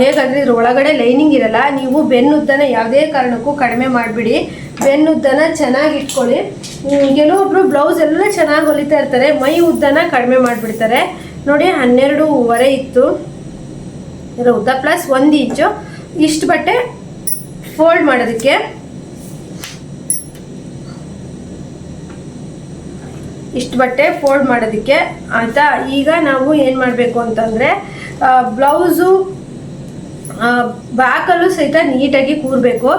ಹೇಗಂದರೆ ಇದ್ರ ಒಳಗಡೆ ಲೈನಿಂಗ್ ಇರಲ್ಲ, ನೀವು ಬೆನ್ನುದ್ದನ ಯಾವುದೇ ಕಾರಣಕ್ಕೂ ಕಡಿಮೆ ಮಾಡಿಬಿಡಿ. ಬೆನ್ನುದ್ದನ ಚೆನ್ನಾಗಿ ಇಟ್ಕೊಳ್ಳಿ. ಕೆಲವೊಬ್ಬರು ಬ್ಲೌಸ್ ಎಲ್ಲ ಚೆನ್ನಾಗಿ ಹೊಲಿತಾ ಇರ್ತಾರೆ, ಮೈ ಉದ್ದನ ಕಡಿಮೆ ಮಾಡಿಬಿಡ್ತಾರೆ. ನೋಡಿ, ಹನ್ನೆರಡೂವರೆ ಇತ್ತು. ಇದರ ಉದ್ದ ಪ್ಲಸ್ ಒಂದು ಇಂಚು ಇಷ್ಟು ಬಟ್ಟೆ ಫೋಲ್ಡ್ ಮಾಡೋದಕ್ಕೆ. ಇಷ್ಟು ಬಟ್ಟೆ ಫೋಲ್ಡ್ ಮಾಡೋದಕ್ಕೆ. ಅಂತ ಈಗ ನಾವು ಏನು ಮಾಡಬೇಕು ಅಂತಂದರೆ ಬ್ಲೌಸು ಬ್ಯಾಕಲ್ಲೂ ಸಹಿತ ನೀಟಾಗಿ ಕೂರಬೇಕು.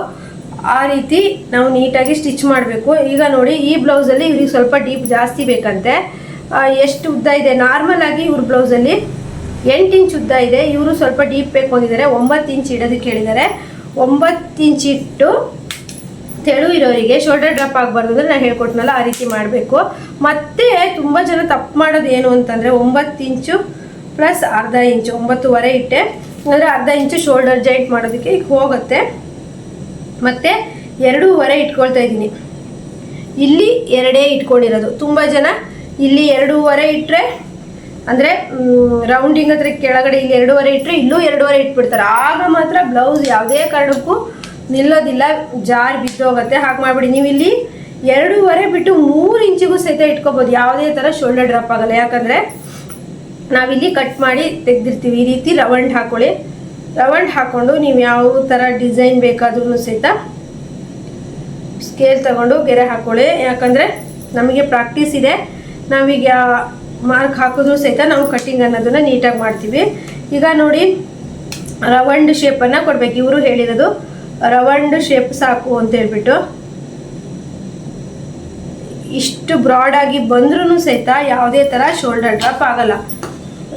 ಆ ರೀತಿ ನಾವು ನೀಟಾಗಿ ಸ್ಟಿಚ್ ಮಾಡಬೇಕು. ಈಗ ನೋಡಿ, ಈ ಬ್ಲೌಸಲ್ಲಿ ಇವ್ರಿಗೆ ಸ್ವಲ್ಪ ಡೀಪ್ ಜಾಸ್ತಿ ಬೇಕಂತೆ. ಎಷ್ಟು ಉದ್ದ ಇದೆ? ನಾರ್ಮಲ್ ಆಗಿ ಇವ್ರ ಬ್ಲೌಸಲ್ಲಿ ಎಂಟು ಇಂಚ್ ಉದ್ದ ಇದೆ. ಇವರು ಸ್ವಲ್ಪ ಡೀಪ್ ಬೇಕು ಅಂದಿದ್ದಾರೆ. ಒಂಬತ್ತು ಇಂಚ್ ಇಡೋದಕ್ಕೆ ಹೇಳಿದ್ದಾರೆ ಒಂಬತ್ತು ಇಂಚ್ ಇಟ್ಟು ತೆಳು ಇರೋರಿಗೆ ಶೋಲ್ಡರ್ ಡ್ರಾಪ್ ಆಗಬಾರ್ದು ಅಂದರೆ ನಾನು ಹೇಳ್ಕೊಟ್ನಲ್ಲ, ಆ ರೀತಿ ಮಾಡಬೇಕು. ಮತ್ತೆ ತುಂಬ ಜನ ತಪ್ಪು ಮಾಡೋದು ಏನು ಅಂತಂದರೆ ಒಂಬತ್ತು ಇಂಚು ಪ್ಲಸ್ ಅರ್ಧ ಇಂಚು, ಒಂಬತ್ತುವರೆ ಇಟ್ಟೆ. ಅಂದರೆ ಅರ್ಧ ಇಂಚು ಶೋಲ್ಡರ್ ಜಾಯಿಂಟ್ ಮಾಡೋದಕ್ಕೆ ಈಗ ಹೋಗುತ್ತೆ. ಮತ್ತು ಎರಡೂವರೆ ಇಟ್ಕೊಳ್ತಾ ಇದ್ದೀನಿ. ಇಲ್ಲಿ ಎರಡೇ ಇಟ್ಕೊಂಡಿರೋದು. ತುಂಬ ಜನ ಇಲ್ಲಿ ಎರಡೂವರೆ ಇಟ್ಟರೆ ಅಂದರೆ ರೌಂಡಿಂಗ್ ಹತ್ರ ಕೆಳಗಡೆ ಇಲ್ಲಿ ಎರಡೂವರೆ ಇಟ್ಟರೆ ಇಲ್ಲೂ ಎರಡೂವರೆ ಇಟ್ಬಿಡ್ತಾರೆ. ಆಗ ಮಾತ್ರ ಬ್ಲೌಸ್ ಯಾವುದೇ ಕಾರಣಕ್ಕೂ ನಿಲ್ಲೋದಿಲ್ಲ. ಜಾರಿ ಬಿದ್ದೋಗುತ್ತೆ. ಹಾಗೆ ಮಾಡಿಬಿಡಿ. ನೀವು ಇಲ್ಲಿ ಎರಡೂವರೆ ಬಿಟ್ಟು ಮೂರು ಇಂಚಿಗೂ ಸಹಿತ ಇಟ್ಕೋಬೋದು. ಯಾವುದೇ ಥರ ಶೋಲ್ಡರ್ ಡ್ರಾಪ್ ಆಗಲ್ಲ. ಯಾಕಂದರೆ ನಾವಿಲ್ಲಿ ಕಟ್ ಮಾಡಿ ತೆಗೆದಿರ್ತೀವಿ. ಈ ರೀತಿ ರವಂಡ್ ಹಾಕೊಳ್ಳಿ. ರವಂಡ್ ಹಾಕ್ಕೊಂಡು ನೀವು ಯಾವ ಥರ ಡಿಸೈನ್ ಬೇಕಾದ್ರೂ ಸಹಿತ ಸ್ಕೇಲ್ ತಗೊಂಡು ಗೆರೆ ಹಾಕೊಳ್ಳಿ. ಯಾಕಂದರೆ ನಮಗೆ ಪ್ರಾಕ್ಟೀಸ್ ಇದೆ. ನಾವೀಗ ಮಾರ್ಕ್ ಹಾಕಿದ್ರು ಸಹಿತ ನಾವು ಕಟ್ಟಿಂಗ್ ಅನ್ನೋದನ್ನು ನೀಟಾಗಿ ಮಾಡ್ತೀವಿ. ಈಗ ನೋಡಿ ರವಂಡ್ ಶೇಪನ್ನು ಕೊಡ್ಬೇಕು. ಇವರು ಹೇಳಿರೋದು ರವಂಡ್ ಶೇಪ್ ಸಾಕು ಅಂತ ಹೇಳ್ಬಿಟ್ಟು. ಇಷ್ಟು ಬ್ರಾಡ್ ಆಗಿ ಬಂದ್ರೂ ಸಹಿತ ಯಾವುದೇ ಥರ ಶೋಲ್ಡರ್ ಡ್ರಾಪ್ ಆಗಲ್ಲ.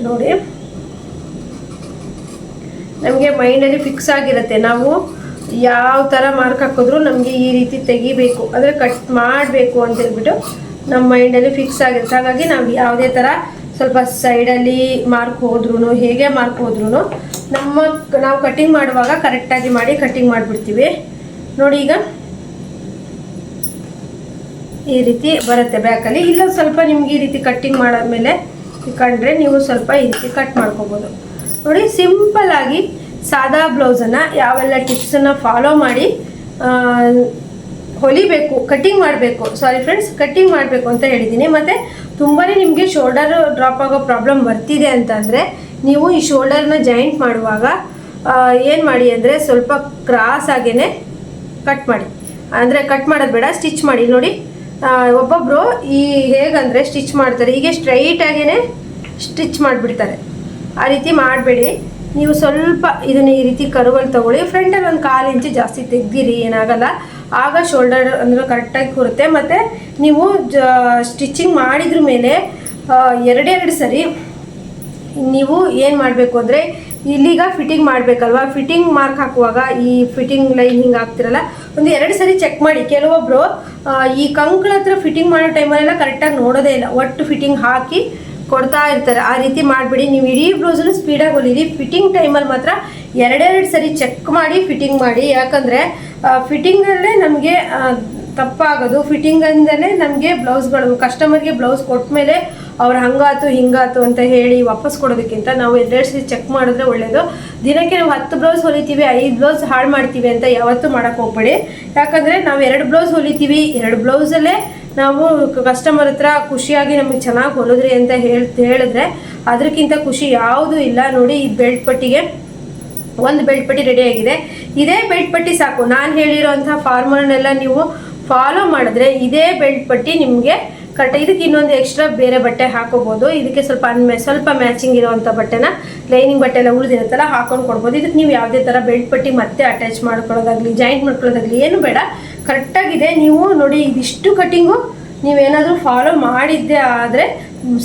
ನೋಡಿ. ನಮಗೆ ಮೈಂಡಲ್ಲಿ ಫಿಕ್ಸ್ ಆಗಿರುತ್ತೆ. ನಾವು ಯಾವ ಥರ ಮಾರ್ಕ್ ಹಾಕಿದ್ರು ನಮಗೆ ಈ ರೀತಿ ತೆಗಿಬೇಕು. ಅಂದರೆ ಕಟ್ ಮಾಡಬೇಕು ಅಂತ ಹೇಳ್ಬಿಟ್ಟು ನಮ್ಮ ಮೈಂಡಲ್ಲಿ ಫಿಕ್ಸ್ ಆಗಿರುತ್ತೆ. ಹಾಗಾಗಿ ನಾವು ಯಾವುದೇ ಥರ ಸ್ವಲ್ಪ ಸೈಡಲ್ಲಿ ಮಾರ್ಕ್ ಹೋದ್ರೂ ಹೇಗೆ ಮಾರ್ಕ್ ಹೋದ್ರೂ ನಮ್ಮ ನಾವು ಕಟ್ಟಿಂಗ್ ಮಾಡುವಾಗ ಕರೆಕ್ಟಾಗಿ ಮಾಡಿ ಕಟ್ಟಿಂಗ್ ಮಾಡಿಬಿಡ್ತೀವಿ. ನೋಡಿ ಈಗ ಈ ರೀತಿ ಬರುತ್ತೆ ಬ್ಯಾಕಲ್ಲಿ ಇಲ್ಲ ಸ್ವಲ್ಪ ನಿಮ್ಗೆ ಈ ರೀತಿ ಕಟ್ಟಿಂಗ್ ಮಾಡಾದ್ಮೇಲೆ ಕಂಡ್ರೆ ನೀವು ಸ್ವಲ್ಪ ಈ ಕಟ್ ಮಾಡ್ಕೋಬೋದು. ನೋಡಿ ಸಿಂಪಲ್ ಆಗಿ ಸಾದಾ ಬ್ಲೌಸನ್ನು ಯಾವೆಲ್ಲ ಟಿಪ್ಸನ್ನು ಫಾಲೋ ಮಾಡಿ ಹೊಲಿಬೇಕು ಕಟ್ಟಿಂಗ್ ಮಾಡಬೇಕು. ಸಾರಿ ಫ್ರೆಂಡ್ಸ್ ಕಟ್ಟಿಂಗ್ ಮಾಡಬೇಕು ಅಂತ ಹೇಳಿದ್ದೀನಿ ಮತ್ತು ತುಂಬಾ ನಿಮಗೆ ಶೋಲ್ಡರ್ ಡ್ರಾಪ್ ಆಗೋ ಪ್ರಾಬ್ಲಮ್ ಬರ್ತಿದೆ ಅಂತಂದರೆ, ನೀವು ಈ ಶೋಲ್ಡರ್ನ ಜಾಯಿಂಟ್ ಮಾಡುವಾಗ ಏನು ಮಾಡಿ ಅಂದರೆ ಸ್ವಲ್ಪ ಕ್ರಾಸ್ ಆಗೇ ಕಟ್ ಮಾಡಿ. ಅಂದರೆ ಕಟ್ ಮಾಡೋದು ಬೇಡ ಸ್ಟಿಚ್ ಮಾಡಿ. ನೋಡಿ ಆ, ಒಬ್ಬೊಬ್ರು ಈ ಹೇಗಂದರೆ ಸ್ಟಿಚ್ ಮಾಡ್ತಾರೆ. ಹೀಗೆ ಸ್ಟ್ರೈಟ್ ಆಗೇನೆ ಸ್ಟಿಚ್ ಮಾಡಿಬಿಡ್ತಾರೆ. ಆ ರೀತಿ ಮಾಡಬೇಡಿ. ನೀವು ಸ್ವಲ್ಪ ಇದನ್ನ ಈ ರೀತಿ ಕರುವಲ್ಲಿ ತಗೊಳ್ಳಿ. ಫ್ರಂಟಲ್ಲಿ ಒಂದು ಕಾಲು ಇಂಚು ಜಾಸ್ತಿ ತೆಗ್ದಿರಿ ಏನಾಗಲ್ಲ. ಆಗ ಶೋಲ್ಡರ್ ಅಂದ್ರೆ ಕರೆಕ್ಟಾಗಿ ಕೂರುತ್ತೆ. ಮತ್ತು ನೀವು ಜ ಸ್ಟಿಚಿಂಗ್ ಮಾಡಿದ್ರ ಮೇಲೆ ಎರಡೆರಡು ಸರಿ ನೀವು ಏನು ಮಾಡಬೇಕು ಅಂದರೆ ಇಲ್ಲಿಗ ಫಿಟ್ಟಿಂಗ್ ಮಾಡಬೇಕಲ್ವಾ? ಫಿಟ್ಟಿಂಗ್ ಮಾರ್ಕ್ ಹಾಕುವಾಗ ಈ ಫಿಟ್ಟಿಂಗ್ ಲೈನ್ ಹಿಂಗೆ ಹಾಕ್ತಿರಲ್ಲ ಒಂದು ಎರಡು ಸರಿ ಚೆಕ್ ಮಾಡಿ. ಕೆಲವೊಬ್ಬರು ಈ ಕಂಕಳ ಹತ್ರ ಫಿಟ್ಟಿಂಗ್ ಮಾಡೋ ಟೈಮಲ್ಲೆಲ್ಲ ಕರೆಕ್ಟಾಗಿ ನೋಡೋದೇ ಇಲ್ಲ. ಒಟ್ಟು ಫಿಟ್ಟಿಂಗ್ ಹಾಕಿ ಕೊಡ್ತಾ ಇರ್ತಾರೆ. ಆ ರೀತಿ ಮಾಡಿಬಿಡಿ. ನೀವು ಇಡೀ ಬ್ಲೌಸನ್ನು ಸ್ಪೀಡಾಗಿ ಹೊಲಿರಿ. ಫಿಟ್ಟಿಂಗ್ ಟೈಮಲ್ಲಿ ಮಾತ್ರ ಎರಡೆರಡು ಸರಿ ಚೆಕ್ ಮಾಡಿ ಫಿಟ್ಟಿಂಗ್ ಮಾಡಿ. ಯಾಕಂದರೆ ಫಿಟ್ಟಿಂಗಲ್ಲೇ ನಮಗೆ ತಪ್ಪಾಗೋದು. ಫಿಟ್ಟಿಂಗಿಂದಲೇ ನಮಗೆ ಬ್ಲೌಸ್ಗಳು ಕಸ್ಟಮರ್ಗೆ ಬ್ಲೌಸ್ ಕೊಟ್ಟ ಮೇಲೆ ಅವ್ರು ಹಂಗಾತು, ಹಿಂಗಾತು ಅಂತ ಹೇಳಿ ವಾಪಸ್ ಕೊಡೋದಕ್ಕಿಂತ ನಾವು ಎರಡೆರಡು ಚೆಕ್ ಮಾಡಿದ್ರೆ ಒಳ್ಳೆಯದು ದಿನಕ್ಕೆ ನಾವು ಹತ್ತು ಬ್ಲೌಸ್ ಹೊಲಿತೀವಿ, ಐದು ಬ್ಲೌಸ್ ಹಾಳು ಮಾಡ್ತೀವಿ ಅಂತ ಯಾವತ್ತೂ ಮಾಡೋಕ್ಕೆ ಹೋಗ್ಬೇಡಿ. ಯಾಕಂದರೆ ನಾವು ಎರಡು ಬ್ಲೌಸ್ ಹೊಲಿತೀವಿ, ಎರಡು ಬ್ಲೌಸಲ್ಲೇ ನಾವು ಕಸ್ಟಮರ್ ಹತ್ರ ಖುಷಿಯಾಗಿ ನಮಗೆ ಚೆನ್ನಾಗಿ ಹೊಲಿದ್ರಿ ಅಂತ ಹೇಳ್, ಹೇಳಿದ್ರೆ ಅದಕ್ಕಿಂತ ಖುಷಿ ಯಾವುದೂ ಇಲ್ಲ. ನೋಡಿ, ಈ ಬೆಲ್ಟ್ ಪಟ್ಟಿಗೆ ಒಂದು ಬೆಲ್ಟ್ ಪಟ್ಟಿ ರೆಡಿ ಆಗಿದೆ. ಇದೇ ಬೆಲ್ಟ್ ಪಟ್ಟಿ ಸಾಕು. ನಾನು ಹೇಳಿರೋಂಥ ಫಾರ್ಮರ್ನೆಲ್ಲ ನೀವು ಫಾಲೋ ಮಾಡಿದ್ರೆ ಇದೇ ಬೆಲ್ಟ್ ಪಟ್ಟಿ ನಿಮಗೆ ಕರೆಕ್ಟ್ ಇದಕ್ಕೆ ಇನ್ನೊಂದು ಎಕ್ಸ್ಟ್ರಾ ಬೇರೆ ಬಟ್ಟೆ ಹಾಕೋಬೋದು. ಇದಕ್ಕೆ ಸ್ವಲ್ಪ ಅನ್ಮೆ, ಸ್ವಲ್ಪ ಮ್ಯಾಚಿಂಗ್ ಇರೋವಂಥ ಬಟ್ಟೆನ ಲೈನಿಂಗ್ ಬಟ್ಟೆ ಎಲ್ಲ ಉಳಿದಿರುತ್ತಲ್ಲ, ಹಾಕೊಂಡು ಕೊಡ್ಬೋದು. ಇದಕ್ಕೆ ನೀವು ಯಾವುದೇ ಥರ ಬೆಲ್ಟ್ ಪಟ್ಟಿ ಮತ್ತೆ ಅಟ್ಯಾಚ್ ಮಾಡ್ಕೊಳ್ಳೋದಾಗಲಿ ಜಾಯಿಂಟ್ ಮಾಡ್ಕೊಳ್ಳೋದಾಗಲಿ ಏನು ಬೇಡ. ಕರೆಕ್ಟಾಗಿದೆ ನೀವು ನೋಡಿ ಇದಿಷ್ಟು ಕಟ್ಟಿಂಗು ನೀವೇನಾದರೂ ಫಾಲೋ ಮಾಡಿದ್ದೆ ಆದರೆ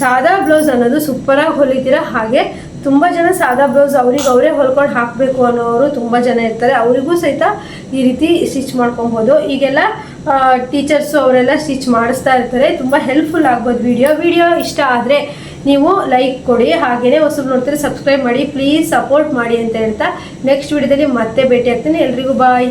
ಸಾದಾ ಬ್ಲೌಸ್ ಅನ್ನೋದು ಸೂಪರಾಗಿ ಹೊಲಿತೀರ. ಹಾಗೆ ತುಂಬ ಜನ ಸಾದಾ ಬ್ಲೌಸ್ ಅವ್ರಿಗೆ ಅವರೇ ಹೊಲ್ಕೊಂಡು ಹಾಕಬೇಕು ಅನ್ನೋರು ತುಂಬ ಜನ ಇರ್ತಾರೆ. ಅವರಿಗೂ ಸಹಿತ ಈ ರೀತಿ ಸ್ಟಿಚ್ ಮಾಡ್ಕೊಬೋದು ಈಗೆಲ್ಲ ಟೀಚರ್ಸು ಅವರೆಲ್ಲ ಸ್ಟಿಚ್ ಮಾಡಿಸ್ತಾ ಇರ್ತಾರೆ. ತುಂಬ ಹೆಲ್ಪ್ಫುಲ್ ಆಗ್ಬೋದು ವಿಡಿಯೋ ವಿಡಿಯೋ ಇಷ್ಟ ಆದರೆ ನೀವು ಲೈಕ್ ಕೊಡಿ. ಹಾಗೆಯೇ ಹೊಸಬ್ರು ನೋಡ್ತಾರೆ ಸಬ್ಸ್ಕ್ರೈಬ್ ಮಾಡಿ. ಪ್ಲೀಸ್ ಸಪೋರ್ಟ್ ಮಾಡಿ ಅಂತ ಹೇಳ್ತಾ ನೆಕ್ಸ್ಟ್ ವಿಡಿಯೋದಲ್ಲಿ ಮತ್ತೆ ಭೇಟಿ ಆಗ್ತೀನಿ. ಎಲ್ರಿಗೂ ಬಾಯ್